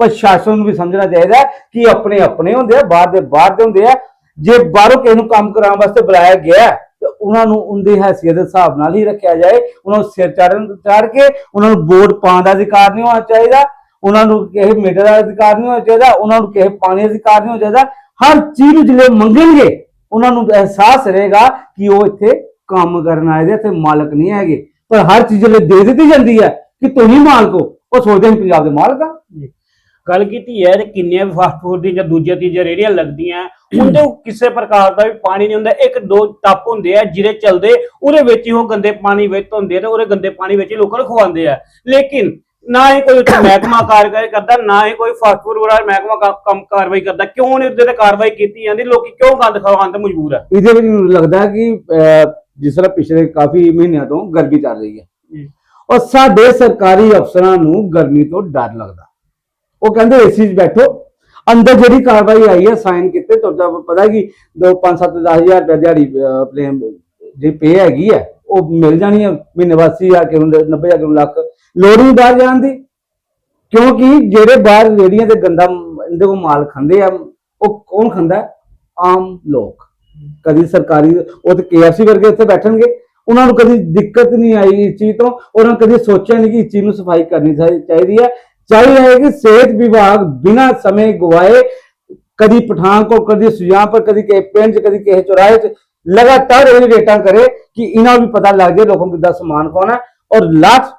S3: ਪ੍ਰਸ਼ਾਸਨ ਨੂੰ ਵੀ ਸਮਝਣਾ ਚਾਹੀਦਾ ਕਿ ਆਪਣੇ ਆਪਣੇ ਹੁੰਦੇ ਆ ਬਾਹਰ ਦੇ ਬਾਹਰ ਦੇ ਹੁੰਦੇ ਆ। ਜੇ ਬਾਹਰੋਂ ਕਿਸੇ ਨੂੰ ਕੰਮ ਕਰਾਉਣ ਵਾਸਤੇ ਬੁਲਾਇਆ ਗਿਆ ਹੈ, ਉਹਨਾਂ ਨੂੰ ਉਹਦੀ ਹੈਸੀਅਤ ਦੇ ਹਿਸਾਬ ਨਾਲ ਹੀ ਰੱਖਿਆ ਜਾਏ। ਉਹਨਾਂ ਨੂੰ ਸਿਰ ਚੜਨ ਚੜ ਕੇ ਉਹਨਾਂ ਨੂੰ ਵੋਟ ਪਾਉਣ ਦਾ ਅਧਿਕਾਰ ਨਹੀਂ ਹੋਣਾ ਚਾਹੀਦਾ। ਉਹਨਾਂ ਨੂੰ ਕਿਸੇ ਮੀਡੀਆ ਦਾ ਅਧਿਕਾਰ ਨਹੀਂ ਹੋਣਾ ਚਾਹੀਦਾ। ਉਹਨਾਂ ਨੂੰ ਕਿਸੇ ਪਾਣੀ ਦਾ ਅਧਿਕਾਰ ਨਹੀਂ ਹੋਣਾ ਚਾਹੀਦਾ। ਹਰ ਚੀਜ਼ ਨੂੰ ਜਿਹੜੇ ਮੰਗਣਗੇ ਉਹਨਾਂ ਨੂੰ ਅਹਿਸਾਸ ਰਹੇਗਾ ਕਿ ਉਹ ਇੱਥੇ ਕੰਮ ਕਰਨ ਆਏ ਦੇ ਇੱਥੇ ਮਾਲਕ ਨਹੀਂ ਹੈਗੇ। ਪਰ ਹਰ ਚੀਜ਼ ਜਿਹੜੇ ਦੇ ਦਿੱਤੀ ਜਾਂਦੀ ਹੈ ਕਿ ਤੁਸੀਂ ਮਾਲਕ ਹੋ। ਉਹ ਸੋਚਦੇ ਹਨ ਪੰਜਾਬ ਦੇ ਮਾਲਕ ਆ।
S1: ਗੱਲ ਕੀਤੀ ਹੈ ਤੇ ਕਿੰਨੀਆਂ ਵੀ ਫਾਸਟ ਫੂਡ ਦੀ ਜਾਂ ਦੂਜੇ ਤੀਜੇ ਰੇੜੀਆਂ ਲੱਗਦੀਆਂ ਉਹਦੇ ਕਿਸੇ ਪ੍ਰਕਾਰ ਦਾ ਵੀ ਪਾਣੀ ਨਹੀਂ ਹੁੰਦਾ। ਇੱਕ ਦੋ ਟੱਪ ਹੁੰਦੇ ਆ ਜਿਹੜੇ ਚੱਲਦੇ ਉਹਦੇ ਵਿੱਚ ਹੀ ਉਹ ਗੰਦੇ ਪਾਣੀ ਵਿੱਚ ਹੁੰਦੇ ਤੇ ਉਹਦੇ ਗੰਦੇ ਪਾਣੀ ਵਿੱਚ ਹੀ ਲੋਕਾਂ ਨੂੰ ਖਵਾਉਂਦੇ ਆ। ਲੇਕਿਨ ਨਾ ਹੀ ਕੋਈ ਉੱਥੇ ਮਹਿਕਮਾ ਕਾਰਵਾਈ ਕਰਦਾ ਨਾ ਹੀ ਕੋਈ ਫਾਸਟ ਫੂਡ ਵਾਲਾ ਮਹਿਕਮਾ ਕੰਮ ਕਾਰਵਾਈ ਕਰਦਾ। ਕਿਉਂ ਨਹੀਂ ਉਹਦੇ ਤੇ ਕਾਰਵਾਈ ਕੀਤੀ ਜਾਂਦੀ? ਲੋਕੀ ਕਿਉਂ ਗੰਦ ਖਵਾਉਣ ਤੇ ਮਜਬੂਰ ਆ?
S3: ਇਹਦੇ ਵਿੱਚ ਮੈਨੂੰ ਲੱਗਦਾ ਕਿ ਜਿਸ ਤਰ੍ਹਾਂ ਪਿਛਲੇ ਕਾਫੀ ਮਹੀਨਿਆਂ ਤੋਂ ਗਰਮੀ ਚੱਲ ਰਹੀ ਹੈ। ਔਰ ਸਾਡੇ ਸਰਕਾਰੀ ਅਫਸਰਾਂ ਨੂੰ ਗਰਮੀ ਤੋਂ ਡਰ ਲੱਗਦਾ। ਉਹ ਕਹਿੰਦੇ ਏਸੀ 'ਚ ਬੈਠੋ। ਅੰਦਰ ਜਿਹੜੀ ਕਾਰਵਾਈ ਆਈ ਹੈ ਸਾਈਨ ਕੀਤੇ ਤੁਹਾਨੂੰ ਪਤਾ ਕਿ 2 5 7 10000 ਰੁਪਏ ਦਿਹਾੜੀ ਅਹ, ਆਪਣੇ ਪੇ ਹੈਗੀ ਹੈ ਉਹ ਮਿਲ ਜਾਣੀ ਹੈ ਮਹੀਨੇ ਬਾਅਦ 80000 ਕਿ 90000 ਕਿ ਲੱਖ। ਲੋੜ ਨਹੀਂ ਬਾਹਰ ਜਾਣ ਦੀ। ਕਿਉਂਕਿ ਜਿਹੜੇ ਬਾਹਰ ਰੇੜੀਆਂ ਤੇ ਗੰਦਾ ਇਹਦੇ ਕੋ ਮਾਲ ਖਾਂਦੇ ਆ ਉਹ ਕੌਣ ਖਾਂਦਾ? ਆਮ ਲੋਕ। ਕਦੀ ਸਰਕਾਰੀ ਉਹ ਤੇ ਕੇਐਫਸੀ ਵਰਗੇ ਇੱਥੇ ਬੈਠਣਗੇ। ਉਹਨਾਂ ਨੂੰ ਕਦੀ ਦਿੱਕਤ ਨਹੀਂ ਆਈ ਇਸ ਚੀਜ਼ ਤੋਂ ਉਹਨਾਂ ਨੇ ਕਦੀ ਸੋਚਿਆ ਨਹੀਂ ਕਿ ਇਸ ਚੀਜ਼ ਨੂੰ ਸਫ਼ਾਈ ਕਰਨੀ ਚਾਹੀਦੀ ਹੈ। ਚਾਹੀਦਾ ਹੈ ਕਿ ਸਿਹਤ ਵਿਭਾਗ ਬਿਨਾਂ ਸਮੇਂ ਗਵਾਏ ਕਦੀ ਪਠਾਨਕੋਟ ਕਦੀ ਸੁਜਾਨਪੁਰ ਕਦੀ ਕਿਸੇ ਪਿੰਡ ਕਦੀ ਕਿਸੇ ਚੌਰਾਹੇ 'ਚ ਲਗਾਤਾਰ ਇਹ ਰੇਟਾਂ ਕਰੇ ਕਿ ਇਹਨਾਂ ਨੂੰ ਵੀ ਪਤਾ ਲੱਗ ਜਾਏ ਲੋਕਾਂ ਨੂੰ ਕਿੱਦਾਂ ਸਮਾਨ ਖਾਣਾ ਔਰ ਲਾਸਟ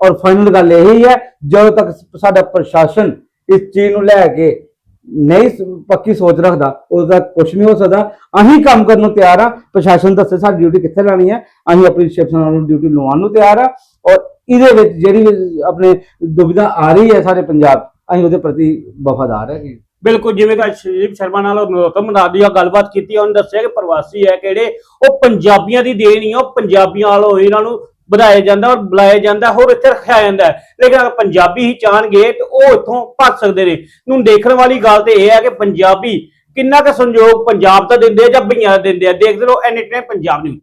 S3: ਔਰ ਫਾਈਨਲ ਗੱਲ ਇਹ ਹੀ ਹੈ ਜਦੋਂ ਤੱਕ ਸਾਡਾ ਪ੍ਰਸ਼ਾਸਨ ਇਸ ਚੀਜ਼ ਨੂੰ ਲੈ ਕੇ ਨਹੀਂ ਪੱਕੀ ਸੋਚ ਰੱਖਦਾ ਉਹਦਾ ਕੁਝ ਨਹੀਂ ਹੋ ਸਕਦਾ ਅਸੀਂ ਕੰਮ ਕਰਨ ਨੂੰ ਤਿਆਰ ਆ ਪ੍ਰਸ਼ਾਸਨ ਦੱਸੇ ਸਾਡੀ ਡਿਊਟੀ ਕਿੱਥੇ ਲਾਣੀ ਹੈ ਅਸੀਂ ਆਪਣੀ ਸ਼ਿਫਟ ਨਾਲ ਡਿਊਟੀ ਲਵਾਉਣ ਨੂੰ ਤਿਆਰ ਆ ਔਰ ਇਹਦੇ ਵਿੱਚ ਜਿਹੜੀ ਆਪਣੇ ਦੁਬਿਧਾ ਆ ਰਹੀ ਹੈ ਸਾਰੇ ਪੰਜਾਬ, ਅਸੀਂ ਉਹਦੇ ਪ੍ਰਤੀ ਵਫਾਦਾਰ ਹੈਗੇ
S1: ਬਿਲਕੁਲ, ਜਿਵੇਂ ਕਿ ਸ਼ਰੀਫ ਸ਼ਰਮਾ ਨਾਲ ਨਰੋਤਮ ਨਾਲ ਦੀ ਗੱਲਬਾਤ ਕੀਤੀ, ਉਹਨੇ ਦੱਸਿਆ ਕਿ ਪ੍ਰਵਾਸੀ ਹੈ ਕਿਹੜੇ? ਉਹ ਪੰਜਾਬੀਆਂ ਦੀ ਦੇਣ ਹੀ ਉਹ ਪੰਜਾਬੀਆਂ ਵਾਲੋ ਇਹਨਾਂ ਨੂੰ ਵਧਾਇਆ ਜਾਂਦਾ ਔਰ ਬੁਲਾਇਆ ਜਾਂਦਾ, ਹੋਰ ਇੱਥੇ ਰੱਖਿਆ ਜਾਂਦਾ ਲੇਕਿਨ ਅਗਰ ਪੰਜਾਬੀ ਹੀ ਚਾਹਣਗੇ, ਤੇ ਉਹ ਇੱਥੋਂ ਭੱਜ ਸਕਦੇ ਨੇ। ਨੂੰ ਦੇਖਣ ਵਾਲੀ ਗੱਲ ਤੇ ਇਹ ਹੈ ਕਿ ਪੰਜਾਬੀ ਕਿੰਨਾ ਕੁ ਸੰਯੋਗ ਪੰਜਾਬ ਦਾ ਦਿੰਦੇ ਆ ਜਾਂ ਭਈਆਂ ਦਾ ਦਿੰਦੇ ਆ। ਦੇਖਦੇ ਰਹੋ, ਐਨੀ ਪੰਜਾਬ ਨਿਊਜ਼।